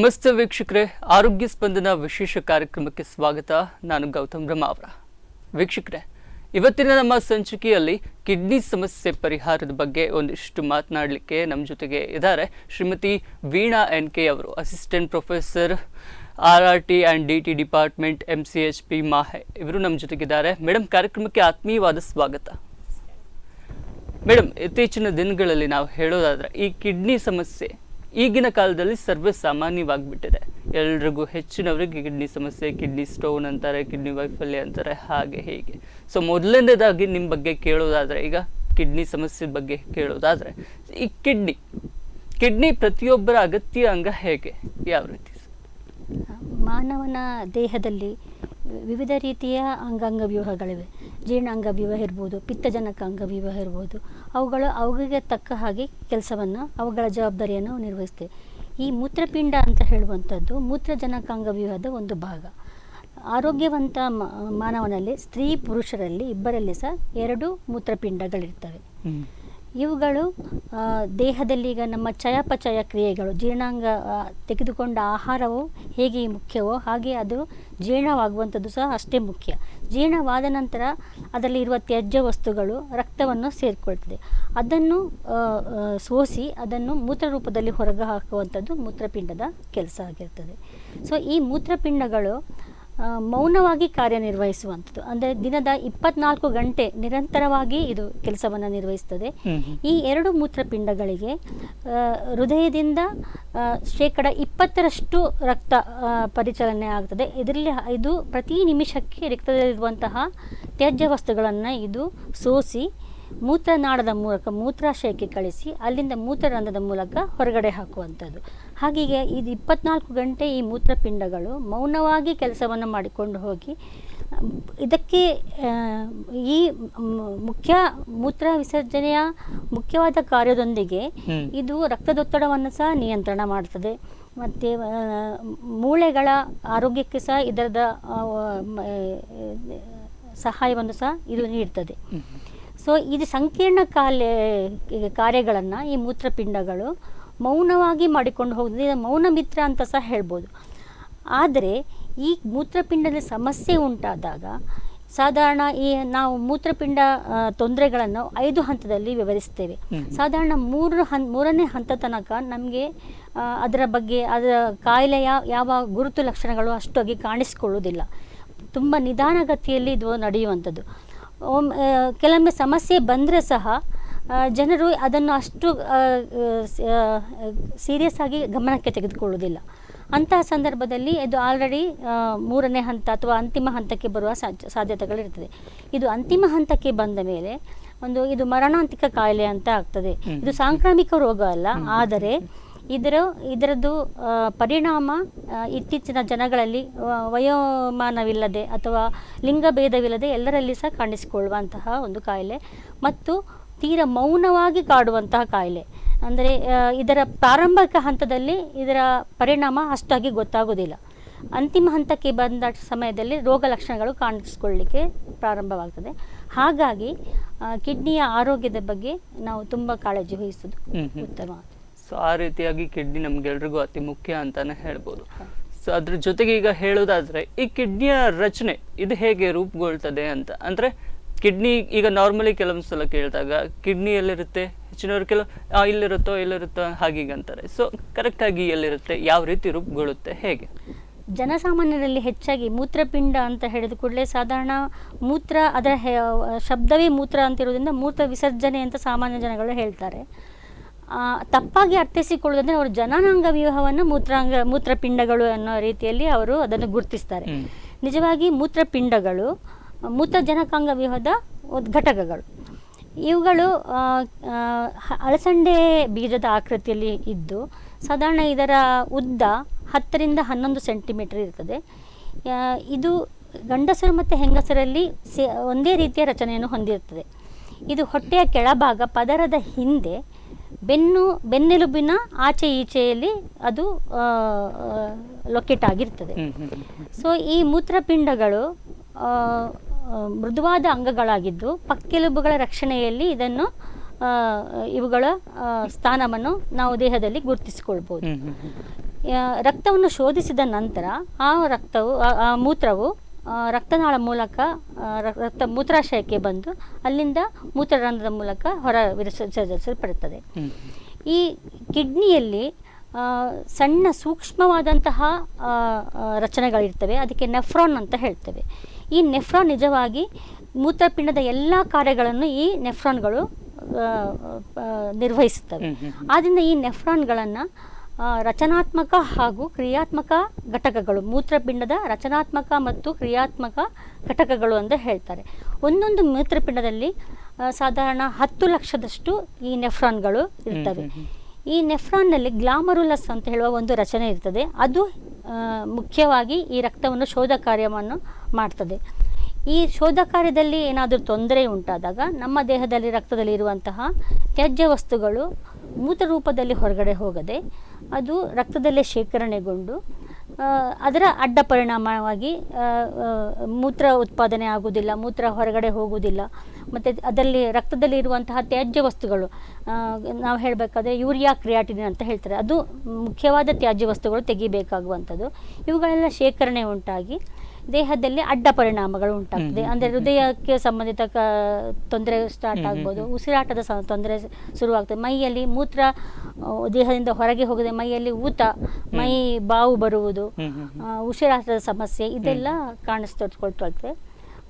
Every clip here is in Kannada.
ನಮಸ್ತೆ ವೀಕ್ಷಕರೇ, ಆರೋಗ್ಯ ಸ್ಪಂದನ ವಿಶೇಷ ಕಾರ್ಯಕ್ರಮಕ್ಕೆ ಸ್ವಾಗತ. ನಾನು ಗೌತಮ್ ರಮಾವರ ವೀಕ್ಷಕರೇ, ಇವತ್ತಿನ ನಮ್ಮ ಸಂಚಿಕೆಯಲ್ಲಿ ಕಿಡ್ನಿ ಸಮಸ್ಯೆ ಪರಿಹಾರದ ಬಗ್ಗೆ ಒಂದಿಷ್ಟು ಮಾತನಾಡಲಿಕ್ಕೆ ನಮ್ಮ ಜೊತೆಗೆ ಇದ್ದಾರೆ ಶ್ರೀಮತಿ ವೀಣಾ ಎನ್ ಕೆ ಅವರು, assistant professor R R T and D T department M C H P MAHE ಇವರು ನಮ್ಮ ಜೊತೆಗಿದ್ದಾರೆ. ಮೇಡಮ್ ಕಾರ್ಯಕ್ರಮಕ್ಕೆ ಆತ್ಮೀಯವಾದ ಸ್ವಾಗತ. ಮೇಡಮ್ ಇತ್ತೀಚಿನ ದಿನಗಳಲ್ಲಿ ನಾವು ಹೇಳೋದಾದ್ರೆ ಈ ಕಿಡ್ನಿ ಸಮಸ್ಯೆ ಈಗಿನ ಕಾಲದಲ್ಲಿ ಸರ್ವೇ ಸಾಮಾನ್ಯವಾಗಿಬಿಟ್ಟಿದೆ. ಎಲ್ರಿಗೂ ಹೆಚ್ಚಿನವರಿಗೆ ಕಿಡ್ನಿ ಸಮಸ್ಯೆ, ಕಿಡ್ನಿ ಸ್ಟೋನ್ ಅಂತಾರೆ, ಕಿಡ್ನಿ ವೈಫಲ್ಯ ಅಂತಾರೆ, ಹಾಗೆ ಹೀಗೆ. ಸೊ ಮೊದಲನೇದಾಗಿ ನಿಮ್ಮ ಬಗ್ಗೆ ಕೇಳೋದಾದರೆ, ಈಗ ಕಿಡ್ನಿ ಸಮಸ್ಯೆ ಬಗ್ಗೆ ಕೇಳೋದಾದರೆ, ಈ ಕಿಡ್ನಿ ಕಿಡ್ನಿ ಪ್ರತಿಯೊಬ್ಬರ ಅಗತ್ಯ ಅಂಗ ಹೇಗೆ? ಯಾವ ರೀತಿ ಮಾನವನ ದೇಹದಲ್ಲಿ ವಿವಿಧ ರೀತಿಯ ಅಂಗಾಂಗ ವ್ಯೂಹಗಳಿವೆ. ಜೀರ್ಣಾಂಗ ವ್ಯೂಹ ಇರ್ಬೋದು, ಪಿತ್ತಜನಕ ಅಂಗವ್ಯೂಹ ಇರ್ಬೋದು. ಅವುಗಳು ಅವುಗಳಿಗೆ ತಕ್ಕ ಹಾಗೆ ಕೆಲಸವನ್ನು ಅವುಗಳ ಜವಾಬ್ದಾರಿಯನ್ನು ನಿರ್ವಹಿಸ್ತೇವೆ ಈ ಮೂತ್ರಪಿಂಡ ಅಂತ ಹೇಳುವಂಥದ್ದು ಮೂತ್ರಜನಕಾಂಗ ವ್ಯೂಹದ ಒಂದು ಭಾಗ. ಆರೋಗ್ಯವಂತ ಮಾನವನಲ್ಲಿ ಸ್ತ್ರೀ ಪುರುಷರಲ್ಲಿ ಇಬ್ಬರಲ್ಲಿ ಸಹ ಎರಡು ಮೂತ್ರಪಿಂಡಗಳಿರ್ತವೆ. ಇವುಗಳು ದೇಹದಲ್ಲಿ ಈಗ ನಮ್ಮ ಚಯಾಪಚಯ ಕ್ರಿಯೆಗಳು, ಜೀರ್ಣಾಂಗ ತೆಗೆದುಕೊಂಡ ಆಹಾರವು ಹೇಗೆ ಮುಖ್ಯವೋ ಹಾಗೆ ಅದು ಜೀರ್ಣವಾಗುವಂಥದ್ದು ಸಹ ಅಷ್ಟೇ ಮುಖ್ಯ. ಜೀರ್ಣವಾದ ನಂತರ ಅದರಲ್ಲಿರುವ ತ್ಯಾಜ್ಯ ವಸ್ತುಗಳು ರಕ್ತವನ್ನು ಸೇರಿಕೊಳ್ತದೆ. ಅದನ್ನು ಸೋಸಿ ಅದನ್ನು ಮೂತ್ರ ರೂಪದಲ್ಲಿ ಹೊರಗೆ ಹಾಕುವಂಥದ್ದು ಮೂತ್ರಪಿಂಡದ ಕೆಲಸ ಆಗಿರ್ತದೆ. ಸೊ ಈ ಮೂತ್ರಪಿಂಡಗಳು ಮೌನವಾಗಿ ಕಾರ್ಯನಿರ್ವಹಿಸುವಂಥದ್ದು. ಅಂದರೆ ದಿನದ ಇಪ್ಪತ್ನಾಲ್ಕು ಗಂಟೆ ನಿರಂತರವಾಗಿ ಇದು ಕೆಲಸವನ್ನು ನಿರ್ವಹಿಸ್ತದೆ. ಈ ಎರಡು ಮೂತ್ರಪಿಂಡಗಳಿಗೆ ಹೃದಯದಿಂದ ಶೇಕಡ ಇಪ್ಪತ್ತರಷ್ಟು ರಕ್ತ ಪರಿಚಲನೆ ಆಗ್ತದೆ. ಇದರಲ್ಲಿ ಇದು ಪ್ರತಿ ನಿಮಿಷಕ್ಕೆ ರಕ್ತದಲ್ಲಿರುವಂತಹ ತ್ಯಾಜ್ಯ ವಸ್ತುಗಳನ್ನು ಇದು ಸೋಸಿ ಮೂತ್ರನಾಳದ ಮೂಲಕ ಮೂತ್ರಾಶಯಕ್ಕೆ ಕಳಿಸಿ ಅಲ್ಲಿಂದ ಮೂತ್ರರಂಧ್ರದ ಮೂಲಕ ಹೊರಗಡೆ ಹಾಕುವಂಥದ್ದು. ಹಾಗೆಯೇ ಇದು ಇಪ್ಪತ್ನಾಲ್ಕು ಗಂಟೆ ಈ ಮೂತ್ರಪಿಂಡಗಳು ಮೌನವಾಗಿ ಕೆಲಸವನ್ನು ಮಾಡಿಕೊಂಡು ಹೋಗಿ ಇದಕ್ಕೆ ಈ ಮುಖ್ಯ ಮೂತ್ರ ವಿಸರ್ಜನೆಯ ಮುಖ್ಯವಾದ ಕಾರ್ಯದೊಂದಿಗೆ ಇದು ರಕ್ತದೊತ್ತಡವನ್ನು ಸಹ ನಿಯಂತ್ರಣ ಮಾಡ್ತದೆ. ಮತ್ತು ಮೂಳೆಗಳ ಆರೋಗ್ಯಕ್ಕೆ ಸಹ ಇದರದ ಸಹಾಯವನ್ನು ಸಹ ಇದು ನೀಡ್ತದೆ. ಸೊ ಇದು ಸಂಕೀರ್ಣ ಕಾಲೇ ಕಾರ್ಯಗಳನ್ನು ಈ ಮೂತ್ರಪಿಂಡಗಳು ಮೌನವಾಗಿ ಮಾಡಿಕೊಂಡು ಹೋಗೋದ್ರಿಂದ ಇದು ಮೌನ ಮಿತ್ರ ಅಂತ ಸಹ ಹೇಳ್ಬೋದು. ಆದರೆ ಈ ಮೂತ್ರಪಿಂಡದ ಸಮಸ್ಯೆ ಉಂಟಾದಾಗ ಸಾಧಾರಣ ಈ ನಾವು ಮೂತ್ರಪಿಂಡ ತೊಂದರೆಗಳನ್ನು ಐದು ಹಂತದಲ್ಲಿ ವಿವರಿಸ್ತೇವೆ. ಸಾಧಾರಣ ಮೂರು ಹನ್ ಮೂರನೇ ಹಂತ ತನಕ ನಮಗೆ ಅದರ ಬಗ್ಗೆ ಅದರ ಕಾಯಿಲೆಯ ಯಾವ ಗುರುತು ಲಕ್ಷಣಗಳು ಅಷ್ಟಾಗಿ ಕಾಣಿಸಿಕೊಳ್ಳುವುದಿಲ್ಲ. ತುಂಬ ನಿಧಾನಗತಿಯಲ್ಲಿ ಇದು ನಡೆಯುವಂಥದ್ದು. ಒಮ್ ಆ, ಕೆಲವೊಮ್ಮೆ ಸಮಸ್ಯೆ ಬಂದರೆ ಸಹ ಜನರು ಅದನ್ನು ಅಷ್ಟು ಸೀರಿಯಸ್ ಆಗಿ ಗಮನಕ್ಕೆ ತೆಗೆದುಕೊಳ್ಳುವುದಿಲ್ಲ. ಅಂತಹ ಸಂದರ್ಭದಲ್ಲಿ ಇದು ಆಲ್ರೆಡಿ ಮೂರನೇ ಹಂತ ಅಥವಾ ಅಂತಿಮ ಹಂತಕ್ಕೆ ಬರುವ ಸಾಧ್ಯ ಸಾಧ್ಯತೆಗಳಿರ್ತದೆ. ಇದು ಅಂತಿಮ ಹಂತಕ್ಕೆ ಬಂದ ಮೇಲೆ ಒಂದು ಇದು ಮರಣಾಂತಿಕ ಕಾಯಿಲೆ ಅಂತ ಆಗ್ತದೆ. ಇದು ಸಾಂಕ್ರಾಮಿಕ ರೋಗ ಅಲ್ಲ ಆದರೆ ಇದರ ಇದರದ್ದು ಪರಿಣಾಮ ಇತ್ತೀಚಿನ ಜನಗಳಲ್ಲಿ ವಯೋಮಾನವಿಲ್ಲದೆ ಅಥವಾ ಲಿಂಗಭೇದವಿಲ್ಲದೆ ಎಲ್ಲರಲ್ಲಿ ಸಹ ಕಾಣಿಸಿಕೊಳ್ಳುವಂತಹ ಒಂದು ಕಾಯಿಲೆ ಮತ್ತು ತೀರ ಮೌನವಾಗಿ ಕಾಡುವಂತಹ ಕಾಯಿಲೆ. ಅಂದರೆ ಇದರ ಪ್ರಾರಂಭಿಕ ಹಂತದಲ್ಲಿ ಇದರ ಪರಿಣಾಮ ಅಷ್ಟಾಗಿ ಗೊತ್ತಾಗೋದಿಲ್ಲ ಅಂತಿಮ ಹಂತಕ್ಕೆ ಬಂದ ಸಮಯದಲ್ಲಿ ರೋಗ ಲಕ್ಷಣಗಳು ಕಾಣಿಸ್ಕೊಳ್ಳಿಕ್ಕೆ ಪ್ರಾರಂಭವಾಗ್ತದೆ. ಹಾಗಾಗಿ ಕಿಡ್ನಿಯ ಆರೋಗ್ಯದ ಬಗ್ಗೆ ನಾವು ತುಂಬ ಕಾಳಜಿ ವಹಿಸೋದು. ಉತ್ತಮ. ಸೊ ಆ ರೀತಿಯಾಗಿ ಕಿಡ್ನಿ ನಮ್ಗೆಲ್ರಿಗೂ ಅತಿ ಮುಖ್ಯ ಅಂತಾನೆ ಹೇಳ್ಬೋದು. ಸೊ ಅದ್ರ ಜೊತೆಗೆ ಈಗ ಹೇಳೋದಾದ್ರೆ, ಈ ಕಿಡ್ನಿಯ ರಚನೆ ಇದು ಹೇಗೆ ರೂಪುಗೊಳ್ತದೆ ಅಂತ. ಅಂದ್ರೆ, ಕಿಡ್ನಿ ಈಗ ನಾರ್ಮಲಿ ಕೆಲವೊಂದು ಸಲ ಕೇಳಿದಾಗ ಕಿಡ್ನಿ ಎಲ್ಲಿರುತ್ತೆ ಹೆಚ್ಚಿನವ್ರು ಕೆಲವು ಇಲ್ಲಿರುತ್ತೋ ಹಾಗೀಗೆ ಅಂತಾರೆ. ಸೊ ಕರೆಕ್ಟಾಗಿ ಎಲ್ಲಿರುತ್ತೆ, ಯಾವ ರೀತಿ ರೂಪುಗೊಳ್ಳುತ್ತೆ, ಹೇಗೆ? ಜನಸಾಮಾನ್ಯರಲ್ಲಿ ಹೆಚ್ಚಾಗಿ ಮೂತ್ರಪಿಂಡ ಅಂತ ಹೇಳಿದ ಕೂಡಲೇ ಸಾಧಾರಣ ಮೂತ್ರ, ಅದರ ಶಬ್ದವೇ ಮೂತ್ರ ಅಂತಿರೋದ್ರಿಂದ ಮೂತ್ರ ವಿಸರ್ಜನೆ ಅಂತ ಸಾಮಾನ್ಯ ಜನಗಳು ಹೇಳ್ತಾರೆ. ತಪ್ಪಾಗಿ ಅರ್ಥೈಸಿಕೊಳ್ಳೋದಂದ್ರೆ ಅವರು ಜನನಾಂಗ ವ್ಯೂಹವನ್ನು ಮೂತ್ರಾಂಗ ಮೂತ್ರಪಿಂಡಗಳು ಅನ್ನೋ ರೀತಿಯಲ್ಲಿ ಅವರು ಅದನ್ನು ಗುರುತಿಸ್ತಾರೆ. ನಿಜವಾಗಿ ಮೂತ್ರಪಿಂಡಗಳು ಮೂತ್ರಜನಕಾಂಗ ವ್ಯೂಹದ ಒಂದು ಘಟಕಗಳು. ಇವುಗಳು ಅಳಸಂಡೆ ಅಲಸಂಡೆ ಬೀಜದ ಆಕೃತಿಯಲ್ಲಿ ಇದ್ದು ಸಾಧಾರಣ ಇದರ ಉದ್ದ ಹತ್ತರಿಂದ ಹನ್ನೊಂದು ಸೆಂಟಿಮೀಟರ್ ಇರ್ತದೆ. ಇದು ಗಂಡಸರು ಮತ್ತು ಹೆಂಗಸರಲ್ಲಿ ಸೇ ಒಂದೇ ರೀತಿಯ ರಚನೆಯನ್ನು ಹೊಂದಿರುತ್ತದೆ ಇದು ಹೊಟ್ಟೆಯ ಕೆಳಭಾಗ ಪದರದ ಹಿಂದೆ ಬೆನ್ನು ಬೆನ್ನೆಲುಬಿನ ಆಚೆ ಈಚೆಯಲ್ಲಿ ಅದು ಲೊಕೇಟ್ ಆಗಿರ್ತದೆ. ಸೊ ಈ ಮೂತ್ರಪಿಂಡಗಳು ಮೃದುವಾದ ಅಂಗಗಳಾಗಿದ್ದು ಪಕ್ಕೆಲುಬುಗಳ ರಕ್ಷಣೆಯಲ್ಲಿ ಇದನ್ನು ಇವುಗಳ ಸ್ಥಾನವನ್ನು ನಾವು ದೇಹದಲ್ಲಿ ಗುರುತಿಸಿಕೊಳ್ಬೋದು. ರಕ್ತವನ್ನು ಶೋಧಿಸಿದ ನಂತರ ಆ ರಕ್ತವು ಆ- ಮೂತ್ರವು ರಕ್ತನಾಳ ಮೂಲಕ ರಕ್ತ ಮೂತ್ರಾಶಯಕ್ಕೆ ಬಂದು ಅಲ್ಲಿಂದ ಮೂತ್ರರಂಧ್ರದ ಮೂಲಕ ಹೊರ ವಿಸರ್ಜಿಸಲ್ಪಡುತ್ತದೆ. ಈ ಕಿಡ್ನಿಯಲ್ಲಿ ಸಣ್ಣ ಸೂಕ್ಷ್ಮವಾದಂತಹ ರಚನೆಗಳಿರ್ತವೆ ಅದಕ್ಕೆ ನೆಫ್ರಾನ್ ಅಂತ ಹೇಳ್ತೇವೆ ಈ ನೆಫ್ರಾನ್ ನಿಜವಾಗಿ ಮೂತ್ರಪಿಂಡದ ಎಲ್ಲ ಕಾರ್ಯಗಳನ್ನು ಈ ನೆಫ್ರಾನ್ಗಳು ನಿರ್ವಹಿಸುತ್ತವೆ. ಆದ್ದರಿಂದ ಈ ನೆಫ್ರಾನ್ಗಳನ್ನು ರಚನಾತ್ಮಕ ಹಾಗೂ ಕ್ರಿಯಾತ್ಮಕ ಘಟಕಗಳು ಮೂತ್ರಪಿಂಡದ ರಚನಾತ್ಮಕ ಮತ್ತು ಕ್ರಿಯಾತ್ಮಕ ಘಟಕಗಳು ಅಂತ ಹೇಳ್ತಾರೆ. ಒಂದೊಂದು ಮೂತ್ರಪಿಂಡದಲ್ಲಿ ಸಾಧಾರಣ ಹತ್ತು ಲಕ್ಷದಷ್ಟು ಈ ನೆಫ್ರಾನ್ಗಳು ಇರ್ತವೆ. ಈ ನೆಫ್ರಾನ್ನಲ್ಲಿ ಗ್ಲಾಮರುಲಸ್ ಅಂತ ಹೇಳುವ ಒಂದು ರಚನೆ ಇರ್ತದೆ. ಅದು ಮುಖ್ಯವಾಗಿ ಈ ರಕ್ತವನ್ನು ಶೋಧ ಕಾರ್ಯವನ್ನು ಮಾಡ್ತದೆ. ಈ ಶೋಧ ಕಾರ್ಯದಲ್ಲಿ ಏನಾದರೂ ತೊಂದರೆ ಉಂಟಾದಾಗ ನಮ್ಮ ದೇಹದಲ್ಲಿ ರಕ್ತದಲ್ಲಿ ಇರುವಂತಹ ತ್ಯಾಜ್ಯ ವಸ್ತುಗಳು ಮೂತ್ರ ರೂಪದಲ್ಲಿ ಹೊರಗಡೆ ಹೋಗದೆ ಅದು ರಕ್ತದಲ್ಲೇ ಶೇಖರಣೆಗೊಂಡು ಅದರ ಅಡ್ಡ ಪರಿಣಾಮವಾಗಿ ಮೂತ್ರ ಉತ್ಪಾದನೆ ಆಗುವುದಿಲ್ಲ, ಮೂತ್ರ ಹೊರಗಡೆ ಹೋಗುವುದಿಲ್ಲ. ಮತ್ತು ಅದರಲ್ಲಿ ರಕ್ತದಲ್ಲಿ ಇರುವಂತಹ ತ್ಯಾಜ್ಯ ವಸ್ತುಗಳು ನಾವು ಹೇಳಬೇಕಾದ್ರೆ ಯೂರಿಯಾ ಕ್ರಿಯಾಟಿನ್ ಅಂತ ಹೇಳ್ತಾರೆ. ಅದು ಮುಖ್ಯವಾದ ತ್ಯಾಜ್ಯ ವಸ್ತುಗಳು ತೆಗಿಬೇಕಾಗುವಂಥದ್ದು. ಇವುಗಳೆಲ್ಲ ಶೇಖರಣೆ ಉಂಟಾಗಿ ದೇಹದಲ್ಲಿ ಅಡ್ಡ ಪರಿಣಾಮಗಳು ಉಂಟಾಗ್ತದೆ. ಅಂದರೆ. ಹೃದಯಕ್ಕೆ ಸಂಬಂಧಿತ ಕ ತೊಂದರೆ ಸ್ಟಾರ್ಟ್ ಆಗ್ಬೋದು. ಉಸಿರಾಟದ ಸ ತೊಂದರೆ ಶುರುವಾಗ್ತದೆ. ಮೈಯಲ್ಲಿ ಮೂತ್ರ ದೇಹದಿಂದ ಹೊರಗೆ ಹೋಗದೆ ಮೈಯಲ್ಲಿ ಊತ ಮೈ ಬಾವು ಬರುವುದು ಉಸಿರಾಟದ ಸಮಸ್ಯೆ ಇದೆಲ್ಲ ಕಾಣಿಸ್ಕೊಳ್ತೊಳ್ತವೆ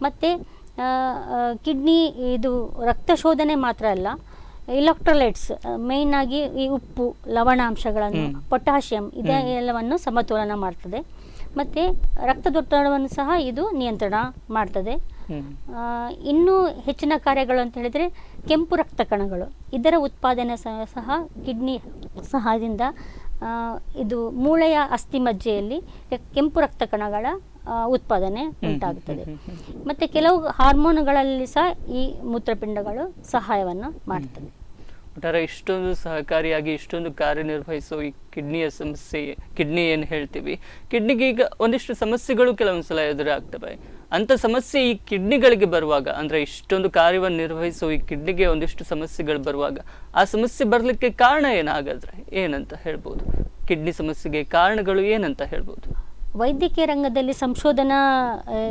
ಮತ್ತು ಕಿಡ್ನಿ ಇದು ರಕ್ತ ಶೋಧನೆ ಮಾತ್ರ ಅಲ್ಲ ಇಲೆಕ್ಟ್ರೋಲೈಟ್ಸ್ ಮೇಯ್ನ್ ಆಗಿ ಈ ಉಪ್ಪು ಲವಣಾಂಶಗಳನ್ನು. ಪೊಟ್ಯಾಷಿಯಂ. ಇದೆಲ್ಲವನ್ನು ಸಮತೋಲನ ಮಾಡ್ತದೆ. ಮತ್ತು ರಕ್ತದೊತ್ತಡವನ್ನು ಸಹ ಇದು ನಿಯಂತ್ರಣ ಮಾಡ್ತದೆ. ಇನ್ನೂ ಹೆಚ್ಚಿನ ಕಾರ್ಯಗಳು ಅಂತ ಹೇಳಿದರೆ ಕೆಂಪು ರಕ್ತ ಕಣಗಳು. ಇದರ ಉತ್ಪಾದನೆ ಸಹ ಸಹ ಕಿಡ್ನಿ ಸಹಾಯದಿಂದ ಇದು ಮೂಳೆಯ ಅಸ್ಥಿಮಜ್ಜೆಯಲ್ಲಿ ಕೆಂಪು ರಕ್ತ ಕಣಗಳ ಉತ್ಪಾದನೆ ಉಂಟಾಗುತ್ತದೆ. ಮತ್ತು ಕೆಲವು ಹಾರ್ಮೋನುಗಳಲ್ಲಿ ಸಹ ಈ ಮೂತ್ರಪಿಂಡಗಳು ಸಹಾಯವನ್ನು ಮಾಡ್ತವೆ ಒಟ್ಟಾರೆ ಇಷ್ಟೊಂದು ಸಹಕಾರಿಯಾಗಿ, ಇಷ್ಟೊಂದು ಕಾರ್ಯನಿರ್ವಹಿಸೋ ಈ ಕಿಡ್ನಿಯ ಸಮಸ್ಯೆ, ಕಿಡ್ನಿ ಏನು ಹೇಳ್ತೀವಿ? ಕಿಡ್ನಿಗೆ ಈಗ ಒಂದಿಷ್ಟು ಸಮಸ್ಯೆಗಳು ಕೆಲವೊಂದು ಸಲ ಎದುರಾಗ್ತವೆ. ಅಂತ ಸಮಸ್ಯೆ ಈ ಕಿಡ್ನಿಗಳಿಗೆ ಬರುವಾಗ, ಅಂದ್ರೆ ಇಷ್ಟೊಂದು ಕಾರ್ಯವನ್ನು ನಿರ್ವಹಿಸೋ ಈ ಕಿಡ್ನಿಗೆ ಒಂದಿಷ್ಟು ಸಮಸ್ಯೆಗಳು ಬರುವಾಗ, ಆ ಸಮಸ್ಯೆ ಬರಲಿಕ್ಕೆ ಕಾರಣ ಏನಾಗಾದ್ರೆ, ಏನಂತ ಹೇಳ್ಬೋದು? ಕಿಡ್ನಿ ಸಮಸ್ಯೆಗೆ ಕಾರಣಗಳು ಏನಂತ ಹೇಳ್ಬೋದು? ವೈದ್ಯಕೀಯ ರಂಗದಲ್ಲಿ, ಸಂಶೋಧನಾ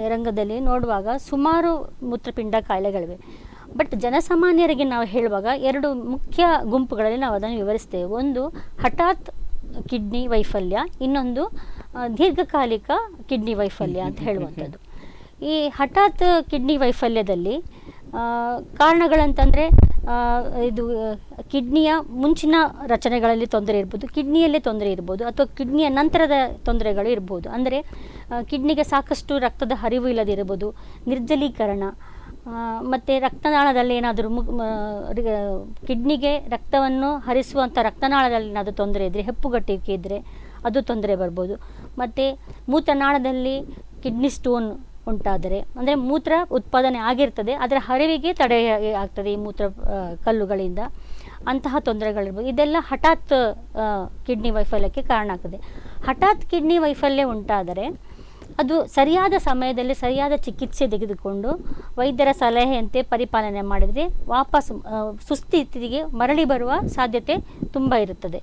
ರಂಗದಲ್ಲಿ ನೋಡುವಾಗ ಸುಮಾರು ಮೂತ್ರಪಿಂಡ ಕಾಯಿಲೆಗಳಿವೆ. ಬಟ್ ಜನಸಾಮಾನ್ಯರಿಗೆ ನಾವು ಹೇಳುವಾಗ ಎರಡು ಮುಖ್ಯ ಗುಂಪುಗಳಲ್ಲಿ ನಾವು ಅದನ್ನು ವಿವರಿಸ್ತೇವೆ. ಒಂದು ಹಠಾತ್ ಕಿಡ್ನಿ ವೈಫಲ್ಯ ಇನ್ನೊಂದು ದೀರ್ಘಕಾಲಿಕ ಕಿಡ್ನಿ ವೈಫಲ್ಯ ಅಂತ ಹೇಳುವಂಥದ್ದು. ಈ ಹಠಾತ್ ಕಿಡ್ನಿ ವೈಫಲ್ಯದಲ್ಲಿ ಕಾರಣಗಳಂತಂದರೆ ಇದು ಕಿಡ್ನಿಯ ಮುಂಚಿನ ರಚನೆಗಳಲ್ಲಿ ತೊಂದರೆ ಇರ್ಬೋದು ಕಿಡ್ನಿಯಲ್ಲೇ ತೊಂದರೆ ಇರ್ಬೋದು ಅಥವಾ ಕಿಡ್ನಿಯ ನಂತರದ ತೊಂದರೆಗಳು ಇರ್ಬೋದು. ಅಂದರೆ ಕಿಡ್ನಿಗೆ ಸಾಕಷ್ಟು ರಕ್ತದ ಹರಿವು ಇಲ್ಲದಿರ್ಬೋದು ನಿರ್ಜಲೀಕರಣ ಮತ್ತು ರಕ್ತನಾಳದಲ್ಲಿ ಏನಾದರೂ ಮುಗ್ ಕಿಡ್ನಿಗೆ ರಕ್ತವನ್ನು ಹರಿಸುವಂಥ ರಕ್ತನಾಳದಲ್ಲಿ ಏನಾದರೂ ತೊಂದರೆ ಇದ್ದರೆ ಹೆಪ್ಪುಗಟ್ಟಿಕೆ ಇದ್ದರೆ ಅದು ತೊಂದರೆ ಬರ್ಬೋದು. ಮತ್ತು ಮೂತ್ರನಾಳದಲ್ಲಿ ಕಿಡ್ನಿ ಸ್ಟೋನ್ ಉಂಟಾದರೆ, ಅಂದರೆ ಮೂತ್ರ ಉತ್ಪಾದನೆ ಆಗಿರ್ತದೆ ಅದರ ಹರಿವಿಗೆ ತಡೆ ಆಗ್ತದೆ ಈ ಮೂತ್ರ ಕಲ್ಲುಗಳಿಂದ. ಅಂತಹ ತೊಂದರೆಗಳಿರ್ಬೋದು. ಇದೆಲ್ಲ ಹಠಾತ್ ಕಿಡ್ನಿ ವೈಫಲ್ಯಕ್ಕೆ ಕಾರಣ ಆಗ್ತದೆ. ಹಠಾತ್ ಕಿಡ್ನಿ ವೈಫಲ್ಯ ಉಂಟಾದರೆ ಅದು ಸರಿಯಾದ ಸಮಯದಲ್ಲಿ ಸರಿಯಾದ ಚಿಕಿತ್ಸೆ ತೆಗೆದುಕೊಂಡು ವೈದ್ಯರ ಸಲಹೆಯಂತೆ ಪರಿಪಾಲನೆ ಮಾಡಿದರೆ ವಾಪಸ್ ಸುಸ್ಥಿತಿಗೆ ಮರಳಿ ಬರುವ ಸಾಧ್ಯತೆ ತುಂಬ ಇರುತ್ತದೆ.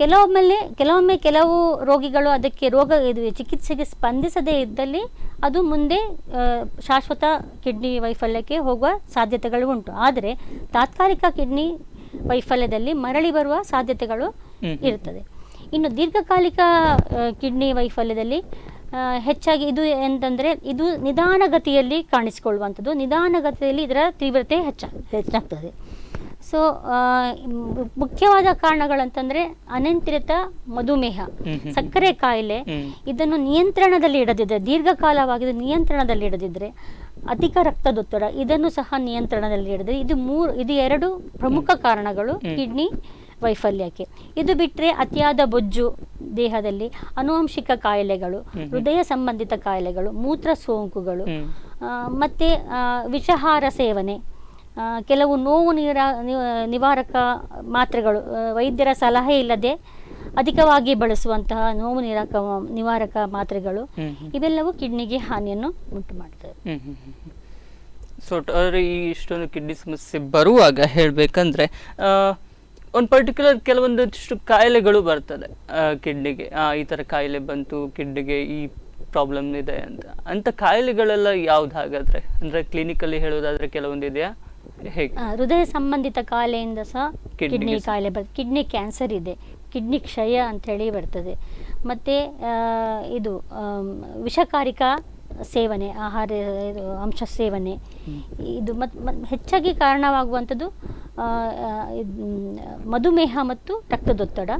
ಕೆಲವೊಮ್ಮೆ ಕೆಲವೊಮ್ಮೆ ಕೆಲವು ರೋಗಿಗಳು ಅದಕ್ಕೆ ರೋಗ ಇದು ಚಿಕಿತ್ಸೆಗೆ ಸ್ಪಂದಿಸದೇ ಇದ್ದಲ್ಲಿ ಅದು ಮುಂದೆ ಶಾಶ್ವತ ಕಿಡ್ನಿ ವೈಫಲ್ಯಕ್ಕೆ ಹೋಗುವ ಸಾಧ್ಯತೆಗಳು ಉಂಟು. ಆದರೆ ತಾತ್ಕಾಲಿಕ ಕಿಡ್ನಿ ವೈಫಲ್ಯದಲ್ಲಿ ಮರಳಿ ಬರುವ ಸಾಧ್ಯತೆಗಳು ಇರುತ್ತದೆ. ಇನ್ನು ದೀರ್ಘಕಾಲಿಕ ಕಿಡ್ನಿ ವೈಫಲ್ಯದಲ್ಲಿ ಹೆಚ್ಚಾಗಿ ಇದು ಎಂತಂದರೆ ಇದು ನಿಧಾನಗತಿಯಲ್ಲಿ ಕಾಣಿಸಿಕೊಳ್ಳುವಂಥದ್ದು. ನಿಧಾನಗತಿಯಲ್ಲಿ ಇದರ ತೀವ್ರತೆ ಹೆಚ್ಚ ಹೆಚ್ಚಾಗ್ತದೆ. ಸೊ ಮುಖ್ಯವಾದ ಕಾರಣಗಳಂತಂದ್ರೆ ಅನಿಯಂತ್ರಿತ ಮಧುಮೇಹ. ಸಕ್ಕರೆ ಕಾಯಿಲೆ ಇದನ್ನು ನಿಯಂತ್ರಣದಲ್ಲಿ ಇಡದಿದ್ದರೆ ದೀರ್ಘಕಾಲವಾಗಿ ನಿಯಂತ್ರಣದಲ್ಲಿ ಇಡದಿದ್ದರೆ ಅಧಿಕ ರಕ್ತದೊತ್ತಡ ಇದನ್ನು ಸಹ ನಿಯಂತ್ರಣದಲ್ಲಿ ಇಡದೆ ಇದು ಮೂರು ಇದು ಎರಡು ಪ್ರಮುಖ ಕಾರಣಗಳು ಕಿಡ್ನಿ ವೈಫಲ್ಯಕ್ಕೆ ಇದು ಬಿಟ್ಟರೆ ಅತಿಯಾದ ಬೊಜ್ಜು ದೇಹದಲ್ಲಿ ಅನುವಂಶಿಕ ಕಾಯಿಲೆಗಳು ಹೃದಯ ಸಂಬಂಧಿತ ಕಾಯಿಲೆಗಳು ಮೂತ್ರ ಸೋಂಕುಗಳು ಮತ್ತು ವಿಷಾಹಾರ ಸೇವನೆ ಕೆಲವು ನೋವು ನಿರಾ ನಿವಾರಕ ಮಾತ್ರೆಗಳು ವೈದ್ಯರ ಸಲಹೆ ಇಲ್ಲದೆ ಅಧಿಕವಾಗಿ ಬಳಸುವಂತಹ ನೋವು ನಿರಾಕ ನಿವಾರಕ ಮಾತ್ರೆಗಳು. ಇವೆಲ್ಲವೂ ಕಿಡ್ನಿಗೆ ಹಾನಿಯನ್ನು ಉಂಟು ಮಾಡ್ತವೆ. ಸೊ ಈ ಇಷ್ಟೊಂದು ಕಿಡ್ನಿ ಸಮಸ್ಯೆ ಬರುವಾಗ ಹೇಳಬೇಕಂದ್ರೆ ಒಂದು ಪರ್ಟಿಕ್ಯುಲರ್ ಕೆಲವೊಂದಿಷ್ಟು ಕಾಯಿಲೆಗಳು ಬರ್ತದೆ ಕಿಡ್ನಿಗೆ. ಈ ಥರ ಕಾಯಿಲೆ ಬಂತು ಕಿಡ್ನಿಗೆ ಈ ಪ್ರಾಬ್ಲಮ್ ಇದೆ ಅಂತ. ಅಂತ ಕಾಯಿಲೆಗಳೆಲ್ಲ ಯಾವ್ದು ಹಾಗಾದ್ರೆ? ಅಂದ್ರೆ ಕ್ಲಿನಿಕಲ್ಲಿ ಹೇಳೋದಾದ್ರೆ ಕೆಲವೊಂದು ಇದೆಯಾ? ಹೇಗೆ? ಹೃದಯ ಸಂಬಂಧಿತ ಕಾಯಿಲೆಯಿಂದ ಸಹ ಕಿಡ್ನಿ ಕಾಯಿಲೆ ಬರ್ತದೆ ಕಿಡ್ನಿ ಕ್ಯಾನ್ಸರ್ ಇದೆ. ಕಿಡ್ನಿ ಕ್ಷಯ ಅಂಥೇಳಿ ಬರ್ತದೆ. ಮತ್ತು ಇದು ವಿಷಕಾರಿಕ ಸೇವನೆ ಆಹಾರ ಅಂಶ ಸೇವನೆ. ಇದು ಮತ್ತು ಹೆಚ್ಚಾಗಿ ಕಾರಣವಾಗುವಂಥದ್ದು ಮಧುಮೇಹ ಮತ್ತು ರಕ್ತದೊತ್ತಡ.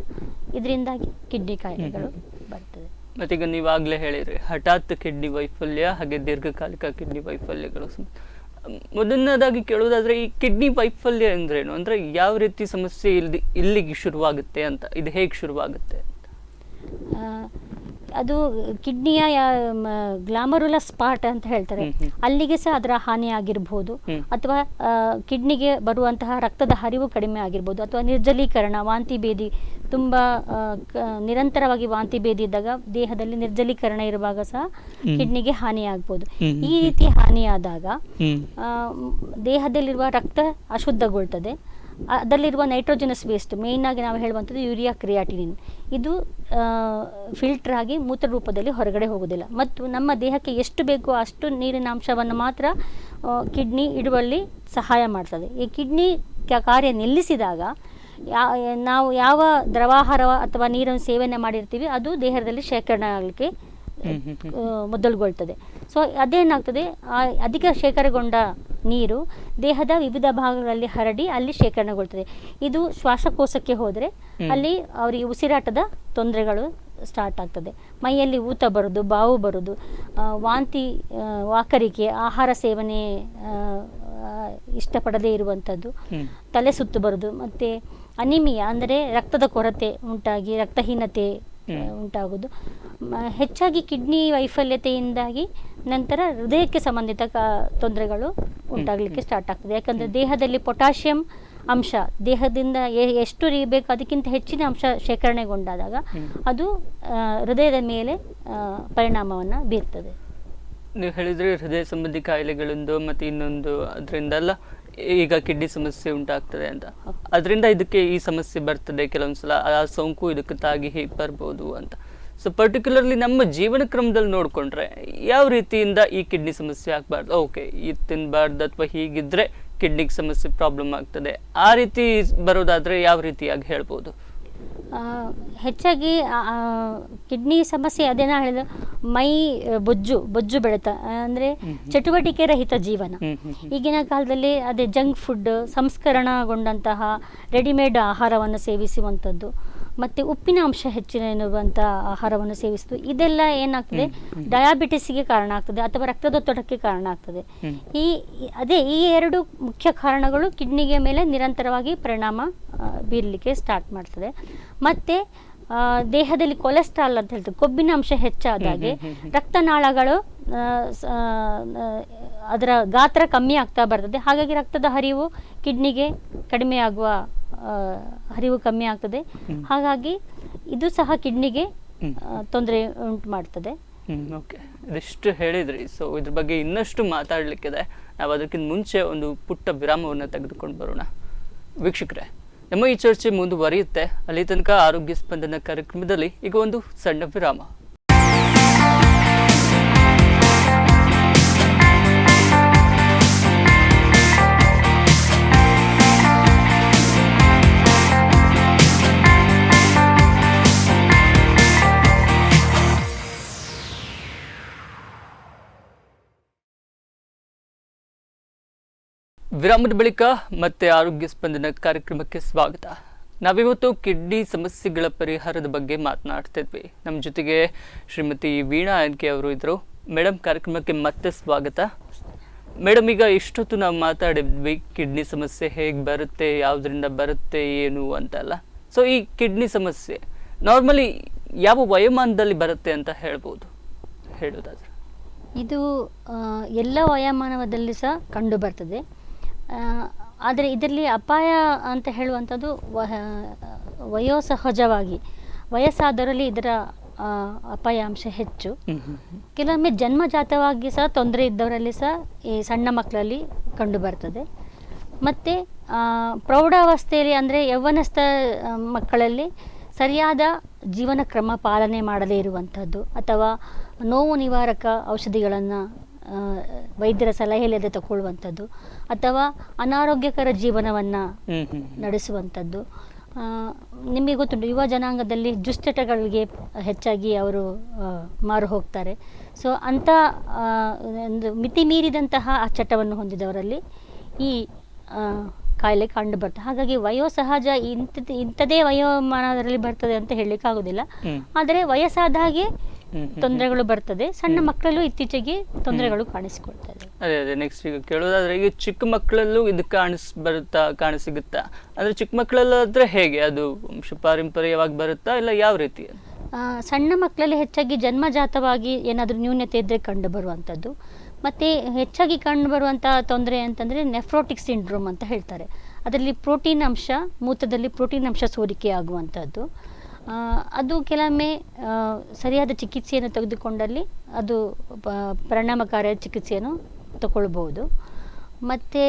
ಇದರಿಂದಾಗಿ ಕಿಡ್ನಿ ಕಾಯಿಲೆಗಳು ಬರ್ತದೆ. ಮತ್ತೀಗ ನೀವಾಗಲೇ ಹೇಳಿದ್ರೆ ಹಠಾತ್ ಕಿಡ್ನಿ ವೈಫಲ್ಯ ಹಾಗೆ ದೀರ್ಘಕಾಲಿಕ ಕಿಡ್ನಿ ವೈಫಲ್ಯಗಳು ಮೊದಲನೇದಾಗಿ ಕೇಳೋದಾದ್ರೆ ಈ ಕಿಡ್ನಿ ವೈಫಲ್ಯ ಅಂದ್ರೇನು ಅಂದ್ರೆ ಯಾವ ರೀತಿ ಸಮಸ್ಯೆ ಇಲ್ಲಿ ಇಲ್ಲಿಗೆ ಶುರುವಾಗುತ್ತೆ ಅಂತ ಇದು ಹೇಗೆ ಶುರುವಾಗುತ್ತೆ ಅಂತ? ಆ, ಅದು ಕಿಡ್ನಿಯ ಗ್ಲಾಮರುಲ ಸ್ಪಾಟ್ ಅಂತ ಹೇಳ್ತಾರೆ. ಅಲ್ಲಿಗೆ ಸಹ ಅದರ ಹಾನಿ ಆಗಿರ್ಬೋದು. ಅಥವಾ ಕಿಡ್ನಿಗೆ ಬರುವಂತಹ ರಕ್ತದ ಹರಿವು ಕಡಿಮೆ ಆಗಿರ್ಬೋದು. ಅಥವಾ ನಿರ್ಜಲೀಕರಣ ವಾಂತಿ ಭೇದಿ ತುಂಬ ನಿರಂತರವಾಗಿ ವಾಂತಿ ಭೇದಿ ಇದ್ದಾಗ ದೇಹದಲ್ಲಿ ನಿರ್ಜಲೀಕರಣ ಇರುವಾಗ ಸಹ ಕಿಡ್ನಿಗೆ ಹಾನಿ ಆಗ್ಬೋದು. ಈ ರೀತಿ ಹಾನಿಯಾದಾಗ ದೇಹದಲ್ಲಿರುವ ರಕ್ತ ಅಶುದ್ಧಗೊಳ್ತದೆ. ಅದರಲ್ಲಿರುವ ನೈಟ್ರೋಜನಸ್ ವೇಸ್ಟ್ ಮೇಯ್ನಾಗಿ ನಾವು ಹೇಳುವಂಥದ್ದು ಯೂರಿಯಾ ಕ್ರಿಯಾಟಿನಿನ್ ಇದು ಫಿಲ್ಟರ್ ಆಗಿ ಮೂತ್ರ ರೂಪದಲ್ಲಿ ಹೊರಗಡೆ ಹೋಗೋದಿಲ್ಲ ಮತ್ತು ನಮ್ಮ ದೇಹಕ್ಕೆ ಎಷ್ಟು ಬೇಕೋ ಅಷ್ಟು ನೀರಿನ ಅಂಶವನ್ನು ಮಾತ್ರ ಕಿಡ್ನಿ ಇಡುವಲ್ಲಿ ಸಹಾಯ ಮಾಡ್ತದೆ. ಈ ಕಿಡ್ನಿ ಕಾರ್ಯ ನಿಲ್ಲಿಸಿದಾಗ, ಯಾ, ನಾವು ಯಾವ ದ್ರವಾಹಾರ ಅಥವಾ ನೀರನ್ನು ಸೇವನೆ ಮಾಡಿರ್ತೀವಿ, ಅದು ದೇಹದಲ್ಲಿ ಶೇಖರಣೆ ಆಗಲಿಕ್ಕೆ ಮೊದಲುಗೊಳ್ತದೆ ಸೊ ಅದೇನಾಗ್ತದೆ? ಆ ಅಧಿಕ ಶೇಖರಗೊಂಡ ನೀರು ದೇಹದ ವಿವಿಧ ಭಾಗಗಳಲ್ಲಿ ಹರಡಿ ಅಲ್ಲಿ ಶೇಖರಣೆಗೊಳ್ತದೆ. ಇದು ಶ್ವಾಸಕೋಶಕ್ಕೆ ಹೋದರೆ ಅಲ್ಲಿ ಅವರಿಗೆ ಉಸಿರಾಟದ ತೊಂದರೆಗಳು ಸ್ಟಾರ್ಟ್ ಆಗ್ತದೆ. ಮೈಯಲ್ಲಿ ಊತ ಬರೋದು ಬಾವು ಬರೋದು ವಾಂತಿ ವಾಕರಿಕೆ ಆಹಾರ ಸೇವನೆ ಇಷ್ಟಪಡದೇ ಇರುವಂಥದ್ದು ತಲೆ ಸುತ್ತು ಬರೋದು ಮತ್ತು ಅನಿಮಿಯಾ ಅಂದರೆ ರಕ್ತದ ಕೊರತೆ ಉಂಟಾಗಿ ರಕ್ತಹೀನತೆ. ಉಂಟಾಗೋದು ಹೆಚ್ಚಾಗಿ ಕಿಡ್ನಿ ವೈಫಲ್ಯತೆಯಿಂದಾಗಿ ನಂತರ ಹೃದಯಕ್ಕೆ ಸಂಬಂಧಿತ ಕ ತೊಂದರೆಗಳು ಉಂಟಾಗಲಿಕ್ಕೆ ಸ್ಟಾರ್ಟ್ ಆಗ್ತದೆ. ಯಾಕಂದರೆ ದೇಹದಲ್ಲಿ ಪೊಟ್ಯಾಷಿಯಂ ಅಂಶ ದೇಹದಿಂದ ಎಷ್ಟು ರೀ ಬೇಕು ಅದಕ್ಕಿಂತ ಹೆಚ್ಚಿನ ಅಂಶ ಶೇಖರಣೆಗೊಂಡಾದಾಗ ಅದು ಹೃದಯದ ಮೇಲೆ ಪರಿಣಾಮವನ್ನು ಬೀರ್ತದೆ. ನೀವು ಹೇಳಿದ್ರೆ ಹೃದಯ ಸಂಬಂಧಿ ಕಾಯಿಲೆಗಳಿಂದ ಮತ್ತೆ ಇನ್ನೊಂದು ಅದರಿಂದೆಲ್ಲ ಈಗ ಕಿಡ್ನಿ ಸಮಸ್ಯೆ ಉಂಟಾಗ್ತದೆ ಅಂತ. ಅದರಿಂದ ಇದಕ್ಕೆ ಈ ಸಮಸ್ಯೆ ಬರ್ತದೆ ಕೆಲವೊಂದ್ಸಲ, ಆ ಸೋಂಕು ಇದಕ್ಕೆ ತಾಗಿ ಹೇಗೆ ಬರ್ಬೋದು ಅಂತ. ಸೊ ಪರ್ಟಿಕ್ಯುಲರ್ಲಿ ನಮ್ಮ ಜೀವನ ಕ್ರಮದಲ್ಲಿ ನೋಡಿಕೊಂಡ್ರೆ ಯಾವ ರೀತಿಯಿಂದ ಈ ಕಿಡ್ನಿ ಸಮಸ್ಯೆ ಆಗಬಾರ್ದು? ಓಕೆ ಇದು ತಿನ್ನಬಾರ್ದು ಅಥವಾ ಹೀಗಿದ್ರೆ ಕಿಡ್ನಿಗೆ ಸಮಸ್ಯೆ ಪ್ರಾಬ್ಲಮ್ ಆಗ್ತದೆ. ಆ ರೀತಿ ಬರೋದಾದರೆ ಯಾವ ರೀತಿಯಾಗಿ ಹೇಳ್ಬೋದು? ಹೆಚ್ಚಾಗಿ ಕಿಡ್ನಿ ಸಮಸ್ಯೆ ಅದೇನ ಹೇಳಿದ ಮೈ ಬೊಜ್ಜು ಬೊಜ್ಜು ಬೆಳೆತ ಅಂದರೆ ಚಟುವಟಿಕೆ ರಹಿತ ಜೀವನ. ಈಗಿನ ಕಾಲದಲ್ಲಿ ಅದೇ ಜಂಕ್ ಫುಡ್ ಸಂಸ್ಕರಣಗೊಂಡಂತಹ ರೆಡಿಮೇಡ್ ಆಹಾರವನ್ನು ಸೇವಿಸುವಂಥದ್ದು. ಮತ್ತು ಉಪ್ಪಿನ ಅಂಶ ಹೆಚ್ಚಿನ ಎನ್ನುವಂಥ ಆಹಾರವನ್ನು ಸೇವಿಸುವುದು ಇದೆಲ್ಲ ಏನಾಗ್ತದೆ? ಡಯಾಬಿಟಿಸ್ಗೆ ಕಾರಣ ಆಗ್ತದೆ ಅಥವಾ ರಕ್ತದೊತ್ತಡಕ್ಕೆ ಕಾರಣ ಆಗ್ತದೆ. ಈ ಅದೇ ಈ ಎರಡು ಮುಖ್ಯ ಕಾರಣಗಳು ಕಿಡ್ನಿಗೆ ಮೇಲೆ ನಿರಂತರವಾಗಿ ಪರಿಣಾಮ ಬೀರಲಿಕ್ಕೆ ಸ್ಟಾರ್ಟ್ ಮಾಡ್ತದೆ. ಮತ್ತು ದೇಹದಲ್ಲಿ ಕೊಲೆಸ್ಟ್ರಾಲ್ ಅಂತ ಹೇಳ್ತದೆ ಕೊಬ್ಬಿನ ಅಂಶ ಹೆಚ್ಚಾದಾಗೆ. ರಕ್ತನಾಳಗಳು ಅದರ ಗಾತ್ರ ಕಮ್ಮಿ ಆಗ್ತಾ ಬರ್ತದೆ. ಹಾಗಾಗಿ ರಕ್ತದ ಹರಿವು ಕಿಡ್ನಿಗೆ ಕಡಿಮೆ ಆಗುವ ಹರಿವು ಕಮ್ಮಿ ಆಗ್ತದೆ. ಹಾಗಾಗಿ ಇದು ಸಹ ಕಿಡ್ನಿಗೆ. ತೊಂದರೆ ಉಂಟು ಮಾಡ್ತದೆ. ಓಕೆ. ಇದಿಷ್ಟು ಹೇಳಿದ್ರಿ. ಸೊ ಇದ್ರ ಬಗ್ಗೆ ಇನ್ನಷ್ಟು ಮಾತಾಡ್ಲಿಕ್ಕಿದೆ. ನಾವು ಅದಕ್ಕಿಂತ ಮುಂಚೆ ಒಂದು ಪುಟ್ಟ ವಿರಾಮವನ್ನು ತೆಗೆದುಕೊಂಡು ಬರೋಣ. ವೀಕ್ಷಕರೇ ನಮ್ಮ ಈ ಚರ್ಚೆ ಮುಂದುವರಿಯುತ್ತೆ. ಅಲ್ಲಿ ತನಕ ಆರೋಗ್ಯ ಸ್ಪಂದನ ಕಾರ್ಯಕ್ರಮದಲ್ಲಿ ಈಗ ಒಂದು ಸಣ್ಣ ವಿರಾಮ. ವಿರಾಮದ ಬಳಿಕ ಮತ್ತೆ ಆರೋಗ್ಯ ಸ್ಪಂದನ ಕಾರ್ಯಕ್ರಮಕ್ಕೆ ಸ್ವಾಗತ. ನಾವಿವತ್ತು ಕಿಡ್ನಿ ಸಮಸ್ಯೆಗಳ ಪರಿಹಾರದ ಬಗ್ಗೆ ಮಾತನಾಡ್ತಿದ್ವಿ. ನಮ್ಮ ಜೊತೆಗೆ ಶ್ರೀಮತಿ ವೀಣಾ ಆಯ್ಕೆ ಅವರು ಇದ್ದರು ಮೇಡಮ್ ಕಾರ್ಯಕ್ರಮಕ್ಕೆ ಮತ್ತೆ ಸ್ವಾಗತ. ಮೇಡಮ್ ಈಗ ಇಷ್ಟೊತ್ತು ನಾವು ಮಾತಾಡಿದ್ವಿ ಕಿಡ್ನಿ ಸಮಸ್ಯೆ ಹೇಗೆ ಬರುತ್ತೆ, ಯಾವುದರಿಂದ ಬರುತ್ತೆ, ಏನು ಅಂತೆಲ್ಲ. ಸೊ ಈ ಕಿಡ್ನಿ ಸಮಸ್ಯೆ ನಾರ್ಮಲಿ ಯಾವ ವಯೋಮಾನದಲ್ಲಿ ಬರುತ್ತೆ ಅಂತ ಹೇಳ್ಬೋದು. ಹೇಳೋದಾದ್ರೆ. ಇದು ಎಲ್ಲ ವಯೋಮಾನದಲ್ಲಿ ಸಹ ಕಂಡು ಬರ್ತದೆ. ಆದರೆ ಇದರಲ್ಲಿ ಅಪಾಯ ಅಂತ ಹೇಳುವಂಥದ್ದು ವಹ ವಯೋಸಹಜವಾಗಿ. ವಯಸ್ಸಾದವರಲ್ಲಿ ಇದರ ಅಪಾಯ ಅಂಶ ಹೆಚ್ಚು. ಕೆಲವೊಮ್ಮೆ ಜನ್ಮಜಾತವಾಗಿ ಸಹ ತೊಂದರೆ ಇದ್ದವರಲ್ಲಿ ಸಹ ಈ ಸಣ್ಣ ಮಕ್ಕಳಲ್ಲಿ ಕಂಡು ಬರ್ತದೆ. ಮತ್ತು ಪ್ರೌಢಾವಸ್ಥೆಯಲ್ಲಿ ಅಂದರೆ ಯೌವನಸ್ಥ ಮಕ್ಕಳಲ್ಲಿ ಸರಿಯಾದ ಜೀವನ ಕ್ರಮ ಪಾಲನೆ ಮಾಡದೇ ಇರುವಂಥದ್ದು ಅಥವಾ ನೋವು ನಿವಾರಕ ಔಷಧಿಗಳನ್ನು ವೈದ್ಯರ ಸಲಹೆ ಇಲ್ಲದೆ ತಗೊಳ್ಳುವಂಥದ್ದು ಅಥವಾ ಅನಾರೋಗ್ಯಕರ ಜೀವನವನ್ನು. ನಡೆಸುವಂಥದ್ದು ನಿಮಗೆ ಗೊತ್ತುಂಟು ಯುವ ಜನಾಂಗದಲ್ಲಿ ದುಶ್ಚಟಗಳಿಗೆ ಹೆಚ್ಚಾಗಿ ಅವರು ಮಾರು ಹೋಗ್ತಾರೆ ಸೊ ಅಂಥ ಒಂದು ಮಿತಿ ಮೀರಿದಂತಹ ಆ ಚಟವನ್ನು ಹೊಂದಿದವರಲ್ಲಿ ಈ ಕಾಯಿಲೆ ಕಂಡು ಬರ್ತದೆ ಹಾಗಾಗಿ ವಯೋಸಹಜ ಇಂಥದ್ದು ಇಂಥದೇ ವಯೋಮಾನದಲ್ಲಿ ಬರ್ತದೆ ಅಂತ ಹೇಳಲಿಕ್ಕಾಗೋದಿಲ್ಲ. ಆದರೆ ವಯಸ್ಸಾದ ಹಾಗೆ ತೊಂದರೆಗಳು ಬರ್ತದೆ. ಸಣ್ಣ ಮಕ್ಕಳಲ್ಲೂ ಇತ್ತೀಚೆಗೆ ತೊಂದರೆಗಳು ಕಾಣಿಸಿಕೊಳ್ತಾ ಇದೆ ಅದೇ ಅದೇ ನೆಕ್ಸ್ಟ್ ಈಗ ಕೇಳೋದಾದ್ರೆ ಈಗ ಚಿಕ್ಕ ಮಕ್ಕಳಲ್ಲೂ ಇದು ಕಾಣಿಸ್ ಬರುತ್ತಾ ಕಾಣಸಿಗುತ್ತಾ? ಅಂದ್ರೆ ಚಿಕ್ಕ ಮಕ್ಕಳಲ್ಲಾದ್ರೆ ಹೇಗೆ? ಅದು ವಂಶ ಪಾರಂಪರ್ಯವಾಗಿ ಬರುತ್ತಾ ಇಲ್ಲ ಯಾವ ರೀತಿ? ಸಣ್ಣ ಮಕ್ಕಳಲ್ಲಿ ಹೆಚ್ಚಾಗಿ ಜನ್ಮಜಾತವಾಗಿ ಏನಾದರೂ ನ್ಯೂನ್ಯತೆ ಇದ್ದರೆ ಕಂಡು ಬರುವಂಥದ್ದು. ಮತ್ತು ಹೆಚ್ಚಾಗಿ ಕಂಡು ಬರುವಂಥ ತೊಂದರೆ ಅಂತಂದರೆ ನೆಫ್ರೋಟಿಕ್ ಸಿಂಡ್ರೋಮ್ ಅಂತ ಹೇಳ್ತಾರೆ. ಅದರಲ್ಲಿ ಪ್ರೋಟೀನ್ ಅಂಶ ಮೂತ್ರದಲ್ಲಿ ಪ್ರೋಟೀನ್ ಅಂಶ ಸೋರಿಕೆ ಆಗುವಂಥದ್ದು ಅದು ಕೆಲವೊಮ್ಮೆ ಸರಿಯಾದ ಚಿಕಿತ್ಸೆಯನ್ನು ತೆಗೆದುಕೊಂಡಲ್ಲಿ ಅದು ಪರಿಣಾಮಕಾರಿ ಚಿಕಿತ್ಸೆಯನ್ನು ತಗೊಳ್ಬೋದು ಮತ್ತು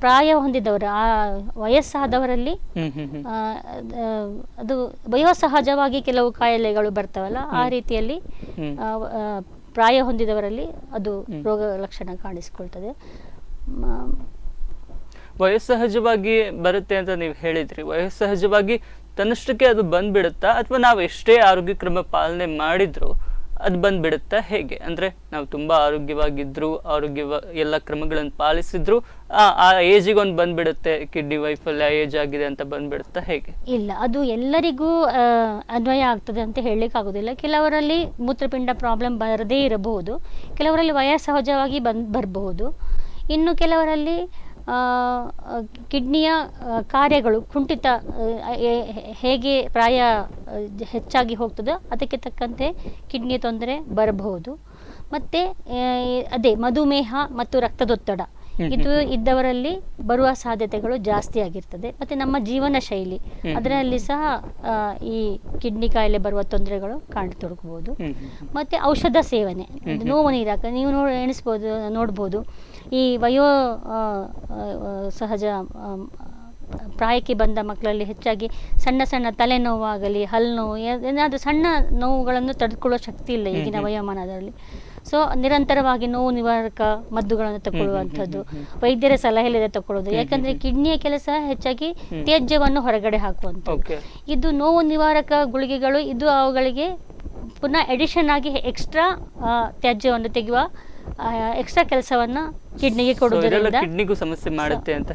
ಪ್ರಾಯ ಹೊಂದಿದವರು ಆ ವಯಸ್ಸಾದವರಲ್ಲಿ ಅದ್- ವಯೋಸಹಜವಾಗಿ ಕೆಲವು ಕಾಯಿಲೆಗಳು ಬರ್ತವಲ್ಲ ಆ ರೀತಿಯಲ್ಲಿ ಪ್ರಾಯ ಹೊಂದಿದವರಲ್ಲಿ ಅದು. ರೋಗ ಲಕ್ಷಣ ಕಾಣಿಸಿಕೊಳ್ತದೆ. ವಯಸ್ಸಹಜವಾಗಿ ಬರುತ್ತೆ ಅಂತ ನೀವು ಹೇಳಿದ್ರಿ. ವಯಸ್ಸಹಜವಾಗಿ ತನ್ನಷ್ಟಕ್ಕೆ ಅದು ಬಂದ್ಬಿಡುತ್ತಾ, ಅಥವಾ ನಾವು ಎಷ್ಟೇ ಆರೋಗ್ಯ ಕ್ರಮ ಪಾಲನೆ ಮಾಡಿದ್ರು ಅದು ಬಂದ್ಬಿಡುತ್ತಾ ಹೇಗೆ? ಅಂದ್ರೆ ನಾವು ತುಂಬಾ ಆರೋಗ್ಯವಾಗಿದ್ರು ಆರೋಗ್ಯ ಎಲ್ಲ ಕ್ರಮಗಳನ್ನು ಪಾಲಿಸಿದ್ರು ಆ ಏಜಿಗೆ ಒಂದು ಬಂದ್ಬಿಡುತ್ತೆ, ಕಿಡ್ನಿ ವೈಫಲ್ಯ ಏಜ್ ಆಗಿದೆ ಅಂತ ಬಂದ್ಬಿಡುತ್ತಾ ಹೇಗೆ? ಇಲ್ಲ, ಅದು ಎಲ್ಲರಿಗೂ ಅನ್ವಯ ಆಗ್ತದೆ ಅಂತ ಹೇಳಲಿಕ್ಕಾಗೋದಿಲ್ಲ. ಕೆಲವರಲ್ಲಿ ಮೂತ್ರಪಿಂಡ ಪ್ರಾಬ್ಲಮ್ ಬರದೇ ಇರಬಹುದು. ಕೆಲವರಲ್ಲಿ ವಯಸ್ಸಹಜವಾಗಿ ಬಂದ್, ಬರಬಹುದು. ಇನ್ನು ಕೆಲವರಲ್ಲಿ ಕಿಡ್ನಿಯ ಕಾರ್ಯಗಳು ಕುಂಠಿತ ಹೇಗೆ ಪ್ರಾಯ ಹೆಚ್ಚಾಗಿ ಹೋಗ್ತದೋ ಅದಕ್ಕೆ ತಕ್ಕಂತೆ ಕಿಡ್ನಿ ತೊಂದರೆ ಬರಬಹುದು ಮತ್ತು ಅದೇ ಮಧುಮೇಹ ಮತ್ತು ರಕ್ತದೊತ್ತಡ ಇದು. ಇದ್ದವರಲ್ಲಿ ಬರುವ ಸಾಧ್ಯತೆಗಳು ಜಾಸ್ತಿ ಆಗಿರ್ತದೆ ಮತ್ತು ನಮ್ಮ ಜೀವನ ಶೈಲಿ ಅದರಲ್ಲಿ ಸಹ ಈ ಕಿಡ್ನಿ ಕಾಯಿಲೆ ಬರುವ ತೊಂದರೆಗಳು ಕಾಣತೊಡಗಬಹುದು. ಮತ್ತು ಔಷಧ ಸೇವನೆ. ನೋವು ನೀರಾಕ ನೀವು ನೋ ಎಣಿಸ್ಬೋದು ನೋಡ್ಬೋದು ಈ ವಯೋ ಸಹಜ ಪ್ರಾಯಕ್ಕೆ ಬಂದ ಮಕ್ಕಳಲ್ಲಿ ಹೆಚ್ಚಾಗಿ ಸಣ್ಣ ಸಣ್ಣ ತಲೆನೋವಾಗಲಿ ಹಲ್ಲು ನೋವು ಏನಾದರೂ ಸಣ್ಣ ನೋವುಗಳನ್ನು ತಡೆದುಕೊಳ್ಳೋ ಶಕ್ತಿ ಇಲ್ಲ ಈಗಿನ. ವಯೋಮಾನದಲ್ಲಿ ಸೊ ನಿರಂತರವಾಗಿ ನೋವು ನಿವಾರಕ ಮದ್ದುಗಳನ್ನು ತಗೊಳ್ಳುವಂಥದ್ದು. ವೈದ್ಯರ ಸಲಹೆ ಇಲ್ಲದೆ ತಗೊಳ್ಳೋದು ಯಾಕಂದ್ರೆ. ಕಿಡ್ನಿಯ ಕೆಲಸ ಹೆಚ್ಚಾಗಿ. ತ್ಯಾಜ್ಯವನ್ನು ಹೊರಗಡೆ ಹಾಕುವಂಥದ್ದು ಇದು ನೋವು ನಿವಾರಕ ಗುಳಿಗೆಗಳು ಇದು ಅವುಗಳಿಗೆ ಪುನಃ ಎಡಿಷನ್ ಆಗಿ ಎಕ್ಸ್ಟ್ರಾ ತ್ಯಾಜ್ಯವನ್ನು ತೆಗೆಯುವ ಎಕ್ಸ್ಟ್ರಾ ಕೆಲಸವನ್ನು ಕಿಡ್ನಿಗೆ ಕೊಡುವುದರಿಂದ. ಕಿಡ್ನಿಗೂ ಸಮಸ್ಯೆ ಮಾಡುತ್ತೆ ಅಂತ.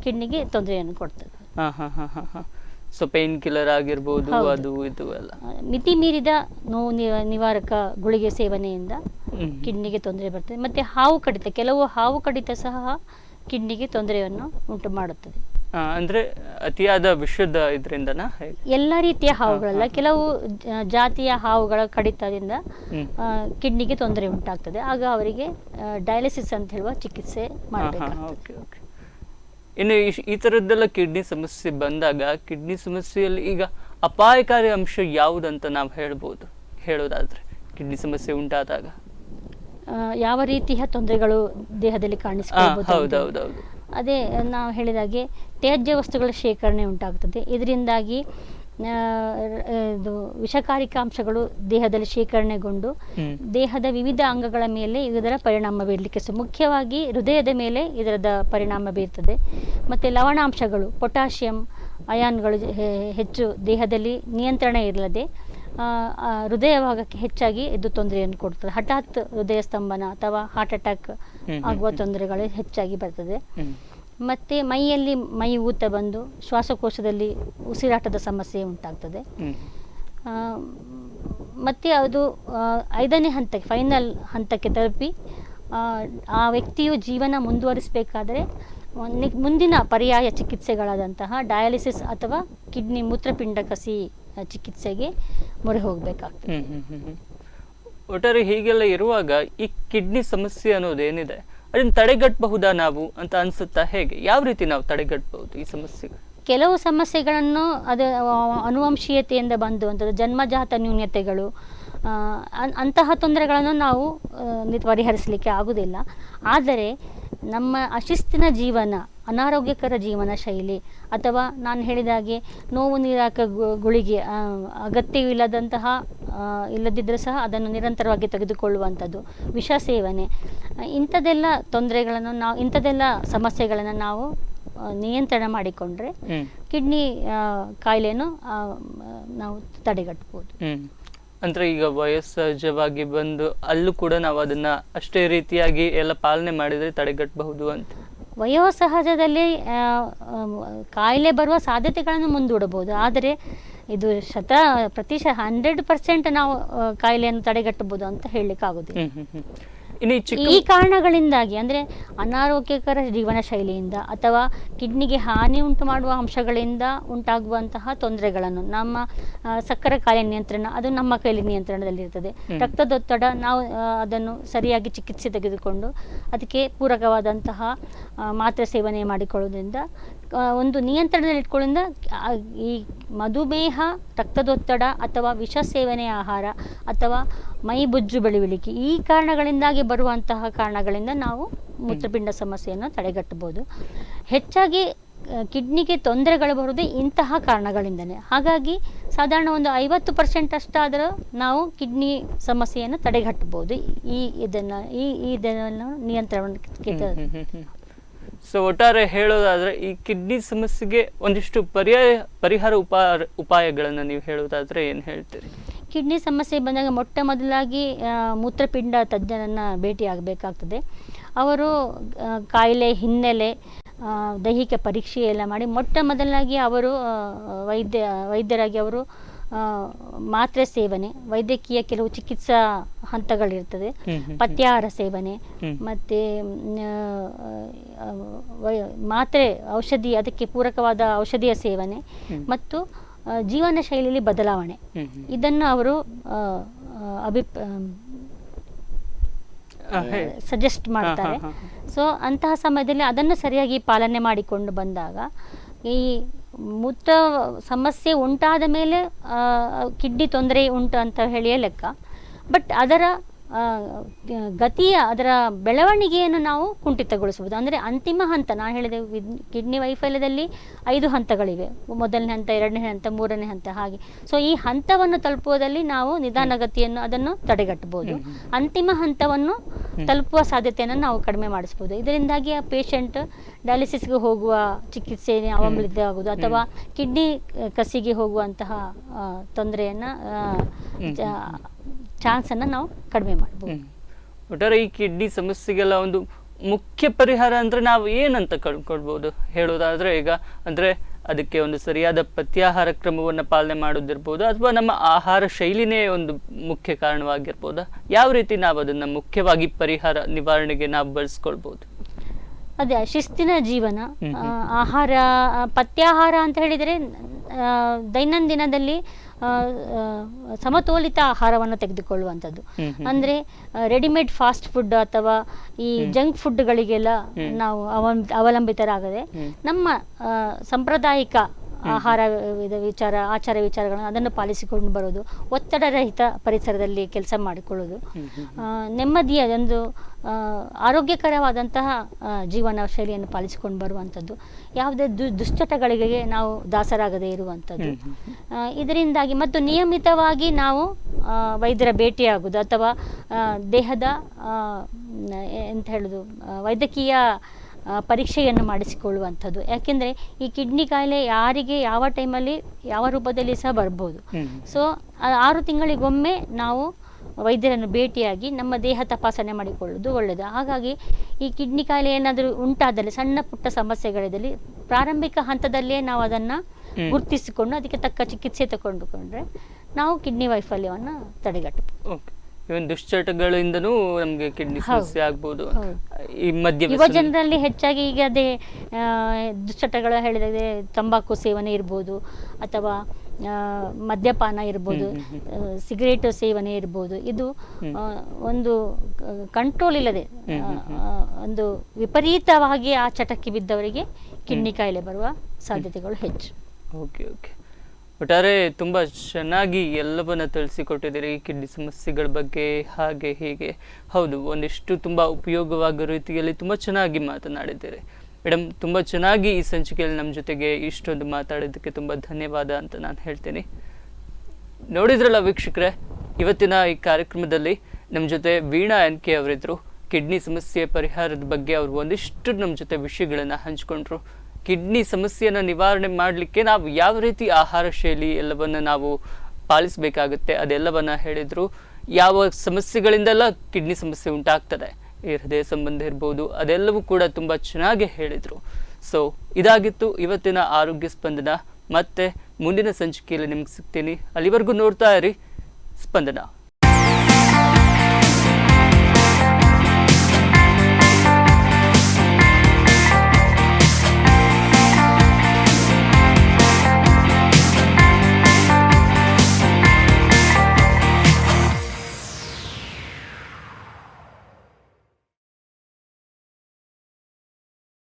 ಕಿಡ್ನಿಗೆ ತೊಂದರೆಯನ್ನು ಕೊಡ್ತದೆ. ಹ ಹ ಹ ಹ ಹಾ. ಸೊ ಪೇನ್ ಕಿಲ್ಲರ್ ಆಗಿರ್ಬೋದು ಅದು ಇದು ಎಲ್ಲ. ಮಿತಿ ಮೀರಿದ ನೋವು ನಿವ- ನಿವಾರಕ ಗುಳಿಗೆ ಸೇವನೆಯಿಂದ ಕಿಡ್ನಿಗೆ ತೊಂದರೆ ಬರ್ತದೆ. ಮತ್ತೆ ಹಾವು ಕಡಿತ ಕೆಲವು ಹಾವು ಕಡಿತ ಸಹ ಕಿಡ್ನಿಗೆ ತೊಂದರೆಯನ್ನು ಉಂಟು ಮಾಡುತ್ತದೆ. ಅಂದ್ರೆ ಅತಿಯಾದ ವಿಷದ ಇದರಿಂದ ಎಲ್ಲ ರೀತಿಯ ಹಾವುಗಳಲ್ಲ. ಕೆಲವು ಜಾತಿಯ ಹಾವುಗಳ ಕಡಿತದಿಂದ. ಕಿಡ್ನಿಗೆ ತೊಂದರೆ ಉಂಟಾಗ್ತದೆ. ಆಗ ಅವರಿಗೆ ಡಯಾಲಿಸಿಸ್ ಅಂತ ಹೇಳುವ ಚಿಕಿತ್ಸೆ ಮಾಡಬೇಕಾಗ್ತದೆ. ಇನ್ನು ಈ- ತರದ್ದೆಲ್ಲ ಥರದ್ದೆಲ್ಲ ಕಿಡ್ನಿ ಸಮಸ್ಯೆ ಬಂದಾಗ ಕಿಡ್ನಿ ಸಮಸ್ಯೆಯಲ್ಲಿ ಈಗ ಅಪಾಯಕಾರಿ ಅಂಶ ಯಾವುದಂತ ನಾವು ಹೇಳ್ಬೋದು? ಹೇಳೋದಾದ್ರೆ ಕಿಡ್ನಿ ಸಮಸ್ಯೆ ಉಂಟಾದಾಗ. ಯಾವ ರೀತಿಯ ತೊಂದರೆಗಳು ದೇಹದಲ್ಲಿ ಹೌದು ಅದೇ ನಾವು ಹೇಳಿದಾಗೆ ತ್ಯಾಜ್ಯ ವಸ್ತುಗಳ ಶೇಖರಣೆ ಉಂಟಾಗುತ್ತದೆ. ಇದರಿಂದಾಗಿ ಆ, ಇದು ವಿಷಕಾರಿಕಾಂಶಗಳು ದೇಹದಲ್ಲಿ ಶೇಖರಣೆಗೊಂಡು ದೇಹದ ವಿವಿಧ ಅಂಗಗಳ ಮೇಲೆ ಇದರ ಪರಿಣಾಮ ಬೀರಲಿಕ್ಕೆ ಸೊ ಮುಖ್ಯವಾಗಿ ಹೃದಯದ ಮೇಲೆ ಇದರದ ಪರಿಣಾಮ ಬೀರ್ತದೆ. ಮತ್ತು ಲವಣಾಂಶಗಳು ಪೊಟ್ಯಾಷಿಯಂ ಅಯಾನ್ಗಳು ಹೆಚ್ಚು ದೇಹದಲ್ಲಿ ನಿಯಂತ್ರಣ ಇರಲದೆ ಹೃದಯ ಭಾಗಕ್ಕೆ ಹೆಚ್ಚಾಗಿ ಇದು ತೊಂದರೆಯನ್ನು ಕೊಡ್ತದೆ. ಹಠಾತ್ ಹೃದಯ ಸ್ತಂಭನ ಅಥವಾ ಹಾರ್ಟ್ ಅಟ್ಯಾಕ್ ಆಗುವ. ತೊಂದರೆಗಳು ಹೆಚ್ಚಾಗಿ ಬರ್ತದೆ. ಮತ್ತು ಮೈಯಲ್ಲಿ ಮೈ ಊತ ಬಂದು ಶ್ವಾಸಕೋಶದಲ್ಲಿ ಉಸಿರಾಟದ ಸಮಸ್ಯೆ ಉಂಟಾಗ್ತದೆ. ಮತ್ತೆ ಅದು ಐದನೇ ಹಂತಕ್ಕೆ ಫೈನಲ್ ಹಂತಕ್ಕೆ ತಲುಪಿ ಆ, ವ್ಯಕ್ತಿಯು ಜೀವನ ಮುಂದುವರಿಸಬೇಕಾದರೆ ಮುಂದಿನ ಪರ್ಯಾಯ ಚಿಕಿತ್ಸೆಗಳಾದಂತಹ ಡಯಾಲಿಸಿಸ್ ಅಥವಾ ಕಿಡ್ನಿ ಮೂತ್ರಪಿಂಡ ಕಸಿ ಚಿಕಿತ್ಸೆಗೆ ಮೊರೆ ಹೋಗಬೇಕಾಗ್ತದೆ. ಒಟ್ಟಾರೆ ಹೀಗೆಲ್ಲ ಇರುವಾಗ ಈ ಕಿಡ್ನಿ ಸಮಸ್ಯೆ ಅನ್ನೋದೇನಿದೆ ಅದನ್ನ ತಡೆಗಟ್ಟಬಹುದಾ ನಾವು ಅಂತ ಅನಿಸುತ್ತಾ ಹೇಗೆ? ಯಾವ ರೀತಿ ನಾವು ತಡೆಗಟ್ಟಬಹುದು ಈ ಸಮಸ್ಯೆಗಳು? ಕೆಲವು ಸಮಸ್ಯೆಗಳನ್ನು ಅದು ಅನುವಂಶೀಯತೆಯಿಂದ ಬಂದು ಜನ್ಮಜಾತ ನ್ಯೂನ್ಯತೆಗಳು ಅಂತಹ ತೊಂದರೆಗಳನ್ನು ನಾವು ಪರಿಹರಿಸಲಿಕ್ಕೆ ಆಗುವುದಿಲ್ಲ ಆದರೆ ನಮ್ಮ ಅಶಿಸ್ತಿನ ಜೀವನ ಅನಾರೋಗ್ಯಕರ ಜೀವನ ಶೈಲಿ ಅಥವಾ ನಾನು ಹೇಳಿದ ಹಾಗೆ ನೋವು ನಿರಾಕ ಗುಳಿಗೆ ಅಗತ್ಯವಿಲ್ಲದಂತಹ ಇಲ್ಲದಿದ್ದರೂ ಸಹ ಅದನ್ನು ನಿರಂತರವಾಗಿ ತೆಗೆದುಕೊಳ್ಳುವಂಥದ್ದು ವಿಷ ಸೇವನೆ. ಇಂಥದ್ದೆಲ್ಲ ತೊಂದರೆಗಳನ್ನು ನಾವು ಇಂಥದ್ದೆಲ್ಲ ಸಮಸ್ಯೆಗಳನ್ನು ನಾವು ನಿಯಂತ್ರಣ ಮಾಡಿಕೊಂಡ್ರೆ ಕಿಡ್ನಿ ಕಾಯಿಲೆಯನ್ನು ನಾವು ತಡೆಗಟ್ಟಬಹುದು ಅಂದ್ರೆ ಈಗ ವಯಸ್ಸಹಜವಾಗಿ ಬಂದು ಅಲ್ಲೂ ಕೂಡ ನಾವು ಅದನ್ನ ಅಷ್ಟೇ ರೀತಿಯಾಗಿ ಎಲ್ಲ ಪಾಲನೆ ಮಾಡಿದ್ರೆ ತಡೆಗಟ್ಟಬಹುದು ಅಂತ. ವಯೋಸಹಜದಲ್ಲಿ ಕಾಯಿಲೆ ಬರುವ ಸಾಧ್ಯತೆಗಳನ್ನು ಮುಂದೂಡಬಹುದು. ಆದರೆ ಇದು ಶತ ಪ್ರತಿಶತ ಹಂಡ್ರೆಡ್ ಪರ್ಸೆಂಟ್ ನಾವು ಕಾಯಿಲೆಯನ್ನು ತಡೆಗಟ್ಟಬಹುದು ಅಂತ ಹೇಳಲಿಕ್ಕೆ ಈ ಕಾರಣಗಳಿಂದಾಗಿ ಅಂದರೆ ಅನಾರೋಗ್ಯಕರ ಜೀವನ ಶೈಲಿಯಿಂದ ಅಥವಾ ಕಿಡ್ನಿಗೆ ಹಾನಿ ಉಂಟು ಮಾಡುವ ಅಂಶಗಳಿಂದ ಉಂಟಾಗುವಂತಹ ತೊಂದರೆಗಳನ್ನು ನಮ್ಮ ಸಕ್ಕರೆ ಕಾಯಿಲೆ ನಿಯಂತ್ರಣ ಅದು ನಮ್ಮ ಕೈಲಿ ನಿಯಂತ್ರಣದಲ್ಲಿರ್ತದೆ ಇರ್ತದೆ. ರಕ್ತದೊತ್ತಡ ನಾವು ಅದನ್ನು ಸರಿಯಾಗಿ ಚಿಕಿತ್ಸೆ ತೆಗೆದುಕೊಂಡು ಅದಕ್ಕೆ ಪೂರಕವಾದಂತಹ ಮಾತ್ರೆ ಸೇವನೆ ಮಾಡಿಕೊಳ್ಳೋದ್ರಿಂದ ಒಂದು ನಿಯಂತ್ರಣದಲ್ಲಿ ಇಟ್ಕೊಳ್ಳಿಂದ ಈ ಮಧುಮೇಹ, ರಕ್ತದೊತ್ತಡ ಅಥವಾ ವಿಷ ಸೇವನೆ ಆಹಾರ ಅಥವಾ ಮೈ ಬೊಜ್ಜು ಬೆಳವಳಿಕೆ ಈ ಕಾರಣಗಳಿಂದಾಗಿ ಬರುವಂತಹ ಕಾರಣಗಳಿಂದ ನಾವು ಮೂತ್ರಪಿಂಡ ಸಮಸ್ಯೆಯನ್ನು ತಡೆಗಟ್ಟಬಹುದು. ಹೆಚ್ಚಾಗಿ ಕಿಡ್ನಿಗೆ ತೊಂದರೆಗಳು ಬರುವುದೇ ಇಂತಹ ಕಾರಣಗಳಿಂದನೇ. ಹಾಗಾಗಿ, ಸಾಧಾರಣ ಒಂದು ಐವತ್ತು ಪರ್ಸೆಂಟ್ ಅಷ್ಟಾದರೂ ನಾವು ಕಿಡ್ನಿ ಸಮಸ್ಯೆಯನ್ನು ತಡೆಗಟ್ಟಬಹುದು. ಈ ಇದನ್ನು ಈ ಇದನ್ನು ನಿಯಂತ್ರಣಕ್ಕೆ ಸೊ ಒಟ್ಟಾರೆ ಹೇಳೋದಾದರೆ ಈ ಕಿಡ್ನಿ ಸಮಸ್ಯೆಗೆ ಒಂದಿಷ್ಟು ಪರ್ಯಾಯ, ಪರಿಹಾರ ಉಪಾಯ ಉಪಾಯಗಳನ್ನು ನೀವು ಹೇಳೋದಾದ್ರೆ ಏನು ಹೇಳ್ತೀರಿ? ಕಿಡ್ನಿ ಸಮಸ್ಯೆ ಬಂದಾಗ ಮೊಟ್ಟ ಮೊದಲಾಗಿ ಮೂತ್ರಪಿಂಡ ತಜ್ಞರನ್ನು ಭೇಟಿಯಾಗಬೇಕಾಗ್ತದೆ ಅವರು ಕಾಯಿಲೆ ಹಿನ್ನೆಲೆ ದೈಹಿಕ ಪರೀಕ್ಷೆ ಎಲ್ಲ ಮಾಡಿ ಮೊಟ್ಟ ಮೊದಲಾಗಿ ಅವರು ವೈದ್ಯ, ವೈದ್ಯರಾಗಿ ಅವರು ಮಾತ್ರೆ ಸೇವನೆ, ವೈದ್ಯಕೀಯ ಕೆಲವು ಚಿಕಿತ್ಸಾ ಹಂತಗಳಿರ್ತದೆ. ಪಥ್ಯಾಹಾರ ಸೇವನೆ ಮತ್ತೆ ಮಾತ್ರೆ ಔಷಧಿ ಅದಕ್ಕೆ ಪೂರಕವಾದ ಔಷಧಿಯ ಸೇವನೆ ಮತ್ತು ಜೀವನ ಶೈಲಿಯಲ್ಲಿ ಬದಲಾವಣೆ. ಇದನ್ನು ಅವರು ಅಭಿಪ್ ಸಜೆಸ್ಟ್ ಮಾಡ್ತಾರೆ. ಸೊ ಅಂತಹ ಸಮಯದಲ್ಲಿ ಅದನ್ನು ಸರಿಯಾಗಿ ಪಾಲನೆ ಮಾಡಿಕೊಂಡು ಬಂದಾಗ ಈ ಮೂತ್ರ ಸಮಸ್ಯೆ ಉಂಟಾದ ಮೇಲೆ ಕಿಡ್ನಿ ತೊಂದರೆ ಉಂಟು ಅಂತ ಹೇಳಿಯೇ ಲೆಕ್ಕ. ಬಟ್ ಅದರ ಗತಿಯ ಅದರ ಬೆಳವಣಿಗೆಯನ್ನು ನಾವು ಕುಂಠಿತಗೊಳಿಸಬಹುದು. ಅಂದರೆ ಅಂತಿಮ ಹಂತ ನಾನು ಹೇಳಿದೆ ವಿದ್- ಕಿಡ್ನಿ ವೈಫಲ್ಯದಲ್ಲಿ ಐದು ಹಂತಗಳಿವೆ. ಮೊದಲನೇ ಹಂತ ಎರಡನೇ ಹಂತ ಮೂರನೇ ಹಂತ ಹಾಗೆ. ಸೊ ಈ ಹಂತವನ್ನು ತಲುಪುವುದಲ್ಲಿ ನಾವು ನಿಧಾನಗತಿಯನ್ನು ಅದನ್ನು ತಡೆಗಟ್ಟಬಹುದು. ಅಂತಿಮ ಹಂತವನ್ನು ತಲುಪುವ ಸಾಧ್ಯತೆಯನ್ನು ನಾವು ಕಡಿಮೆ ಮಾಡಿಸ್ಬೋದು ಇದರಿಂದಾಗಿ ಆ ಪೇಷಂಟ್ ಡಯಾಲಿಸಿಸ್ಗೆ ಹೋಗುವ ಚಿಕಿತ್ಸೆ ಆಗುವುದು. ಅಥವಾ ಕಿಡ್ನಿ ಕಸಿಗೆ ಹೋಗುವಂತಹ ತೊಂದರೆಯನ್ನು. ಚಾನ್ಸನ್ನು ನಾವು ಕಡಿಮೆ ಮಾಡ್ಬೋದು. ಒಟ್ಟಾರೆ ಈ ಕಿಡ್ನಿ ಸಮಸ್ಯೆಗೆಲ್ಲ ಒಂದು ಮುಖ್ಯ ಪರಿಹಾರ ಅಂದ್ರೆ ನಾವು ಏನಂತ ಕಂಡುಕೊಳ್ಬಹುದು ಹೇಳೋದಾದ್ರೆ ಈಗ ಅಂದ್ರೆ ಅದಕ್ಕೆ ಒಂದು ಸರಿಯಾದ ಪಥ್ಯಾಹಾರ ಕ್ರಮವನ್ನ ಪಾಲನೆ ಮಾಡೋದಿರ್ಬೋದು ಅಥವಾ ನಮ್ಮ ಆಹಾರ ಶೈಲಿನೇ ಒಂದು ಮುಖ್ಯ ಕಾರಣವಾಗಿರ್ಬೋದು? ಯಾವ ರೀತಿ ನಾವು ಅದನ್ನ ಮುಖ್ಯವಾಗಿ ಪರಿಹಾರ ನಿವಾರಣೆಗೆ ನಾವು ಬಳಸ್ಕೊಳ್ಬೋದು? ಅದೇ ಶಿಸ್ತಿನ ಜೀವನ ಆಹಾರ ಪಥ್ಯಾಹಾರ ಅಂತ ಹೇಳಿದರೆ ದೈನಂದಿನದಲ್ಲಿ ಸಮತೋಲಿತ ಆಹಾರವನ್ನು ತೆಗೆದುಕೊಳ್ಳುವಂಥದ್ದು. ಅಂದರೆ ರೆಡಿಮೇಡ್ ಫಾಸ್ಟ್ ಫುಡ್ ಅಥವಾ ಈ ಜಂಕ್ ಫುಡ್ಗಳಿಗೆಲ್ಲ. ನಾವು ಅವಲಂ- ಅವಲಂಬಿತರಾಗದೆ ನಮ್ಮ ಸಂಪ್ರದಾಯಿಕ. ಆಹಾರ ವಿಚಾರ ಆಚಾರ ವಿಚಾರಗಳನ್ನು ಅದನ್ನು ಪಾಲಿಸಿಕೊಂಡು ಬರೋದು ಒತ್ತಡರಹಿತ ಪರಿಸರದಲ್ಲಿ ಕೆಲಸ ಮಾಡಿಕೊಳ್ಳೋದು. ನೆಮ್ಮದಿಯ ಒಂದು ಆರೋಗ್ಯಕರವಾದಂತಹ ಜೀವನ ಶೈಲಿಯನ್ನು ಪಾಲಿಸಿಕೊಂಡು ಬರುವಂಥದ್ದು. ಯಾವುದೇ ದು ದುಶ್ಚಟಗಳಿಗೆ ನಾವು ದಾಸರಾಗದೇ ಇರುವಂಥದ್ದು. ಇದರಿಂದಾಗಿ ಮತ್ತು ನಿಯಮಿತವಾಗಿ ನಾವು ವೈದ್ಯರ ಭೇಟಿಯಾಗುವುದು ಅಥವಾ ದೇಹದ ಎಂತ ಹೇಳೋದು ವೈದ್ಯಕೀಯ ಪರೀಕ್ಷೆಯನ್ನು ಮಾಡಿಸಿಕೊಳ್ಳುವಂಥದ್ದು. ಯಾಕೆಂದರೆ ಈ ಕಿಡ್ನಿ ಕಾಯಿಲೆ ಯಾರಿಗೆ ಯಾವ ಟೈಮಲ್ಲಿ ಯಾವ ರೂಪದಲ್ಲಿ ಸಹ ಬರ್ಬೋದು. ಸೊ ಆರು ತಿಂಗಳಿಗೊಮ್ಮೆ ನಾವು ವೈದ್ಯರನ್ನು ಭೇಟಿಯಾಗಿ ನಮ್ಮ ದೇಹ ತಪಾಸಣೆ ಮಾಡಿಕೊಳ್ಳುವುದು ಒಳ್ಳೆಯದು. ಹಾಗಾಗಿ ಈ ಕಿಡ್ನಿ ಕಾಯಿಲೆ ಏನಾದರೂ ಉಂಟಾದಲ್ಲಿ ಸಣ್ಣ ಪುಟ್ಟ ಸಮಸ್ಯೆಗಳಿದ್ದಲ್ಲಿ ಪ್ರಾರಂಭಿಕ ಹಂತದಲ್ಲಿಯೇ ನಾವು ಅದನ್ನು. ಗುರುತಿಸಿಕೊಂಡು ಅದಕ್ಕೆ ತಕ್ಕ ಚಿಕಿತ್ಸೆ ತಗೊಂಡುಕೊಂಡ್ರೆ ನಾವು ಕಿಡ್ನಿ ವೈಫಲ್ಯವನ್ನು ತಡೆಗಟ್ಟಬಹುದು. ಓಕೆ. ಇವನ್ ದುಶ್ಚಟಗಳಿಂದನೂ ನಮ್ಗೆ ಕಿಡ್ನಿ ಸಮಸ್ಯೆ ಆಗ್ಬೋದು. ಈ ಮದ್ಯ ಯುವ ಜನರಲ್ಲಿ ಹೆಚ್ಚಾಗಿ ಈಗ ಅದೇ ದುಶ್ಚಟಗಳು ಹೇಳಿದ್ರೆ ತಂಬಾಕು ಸೇವನೆ ಇರ್ಬೋದು ಅಥವಾ ಮದ್ಯಪಾನ ಇರ್ಬೋದು ಸಿಗರೇಟ್ ಸೇವನೆ ಇರ್ಬೋದು. ಇದು ಒಂದು ಕಂಟ್ರೋಲ್ ಇಲ್ಲದೆ ಒಂದು ವಿಪರೀತವಾಗಿ ಆ ಚಟಕ್ಕೆ ಬಿದ್ದವರಿಗೆ ಕಿಡ್ನಿ ಕಾಯಿಲೆ ಬರುವ ಸಾಧ್ಯತೆಗಳು ಹೆಚ್ಚು. ಓಕೆ ಓಕೆ ಒಟ್ಟಾರೆ ತುಂಬ ಚೆನ್ನಾಗಿ ಎಲ್ಲವನ್ನ ತಿಳಿಸಿಕೊಟ್ಟಿದ್ದೀರಿ, ಕಿಡ್ನಿ ಸಮಸ್ಯೆಗಳ ಬಗ್ಗೆ, ಹಾಗೆ, ಹೀಗೆ. ಹೌದು, ಒಂದಿಷ್ಟು ತುಂಬ ಉಪಯೋಗವಾಗೋ ರೀತಿಯಲ್ಲಿ ತುಂಬ ಚೆನ್ನಾಗಿ ಮಾತನಾಡಿದ್ದೀರಿ. ಮೇಡಮ್ ತುಂಬ ಚೆನ್ನಾಗಿ ಈ ಸಂಚಿಕೆಯಲ್ಲಿ ನಮ್ಮ ಜೊತೆಗೆ ಇಷ್ಟೊಂದು ಮಾತಾಡಿದ್ದಕ್ಕೆ ತುಂಬ ಧನ್ಯವಾದ ಅಂತ ನಾನು ಹೇಳ್ತೀನಿ. ನೋಡಿದ್ರಲ್ಲ ವೀಕ್ಷಕರೇ, ಇವತ್ತಿನ ಈ ಕಾರ್ಯಕ್ರಮದಲ್ಲಿ ನಮ್ಮ ಜೊತೆ ವೀಣಾ ಎನ್ ಕೆ ಅವರಿದ್ದರು. ಕಿಡ್ನಿ ಸಮಸ್ಯೆ ಪರಿಹಾರದ ಬಗ್ಗೆ ಅವರು ಒಂದಿಷ್ಟು ನಮ್ಮ ಜೊತೆ ವಿಷಯಗಳನ್ನು ಹಂಚ್ಕೊಂಡ್ರು. ಕಿಡ್ನಿ ಸಮಸ್ಯೆಯನ್ನು ನಿವಾರಣೆ ಮಾಡಲಿಕ್ಕೆ ನಾವು ಯಾವ ರೀತಿ ಆಹಾರ ಶೈಲಿ ಎಲ್ಲವನ್ನು ನಾವು ಪಾಲಿಸಬೇಕಾಗುತ್ತೆ ಅದೆಲ್ಲವನ್ನು ಹೇಳಿದರು. ಯಾವ ಸಮಸ್ಯೆಗಳಿಂದೆಲ್ಲ ಕಿಡ್ನಿ ಸಮಸ್ಯೆ ಉಂಟಾಗ್ತದೆ. ಈ ಹೃದಯ ಸಂಬಂಧ ಇರ್ಬೋದು ಅದೆಲ್ಲವೂ ಕೂಡ ತುಂಬ ಚೆನ್ನಾಗಿ ಹೇಳಿದರು. ಸೊ ಇದಾಗಿತ್ತು ಇವತ್ತಿನ ಆರೋಗ್ಯ ಸ್ಪಂದನ. ಮತ್ತೆ ಮುಂದಿನ ಸಂಚಿಕೆಯಲ್ಲಿ ನಿಮ್ಗೆ ಸಿಗ್ತೀನಿ. ಅಲ್ಲಿವರೆಗೂ ನೋಡ್ತಾ ಇರಿ ಸ್ಪಂದನ.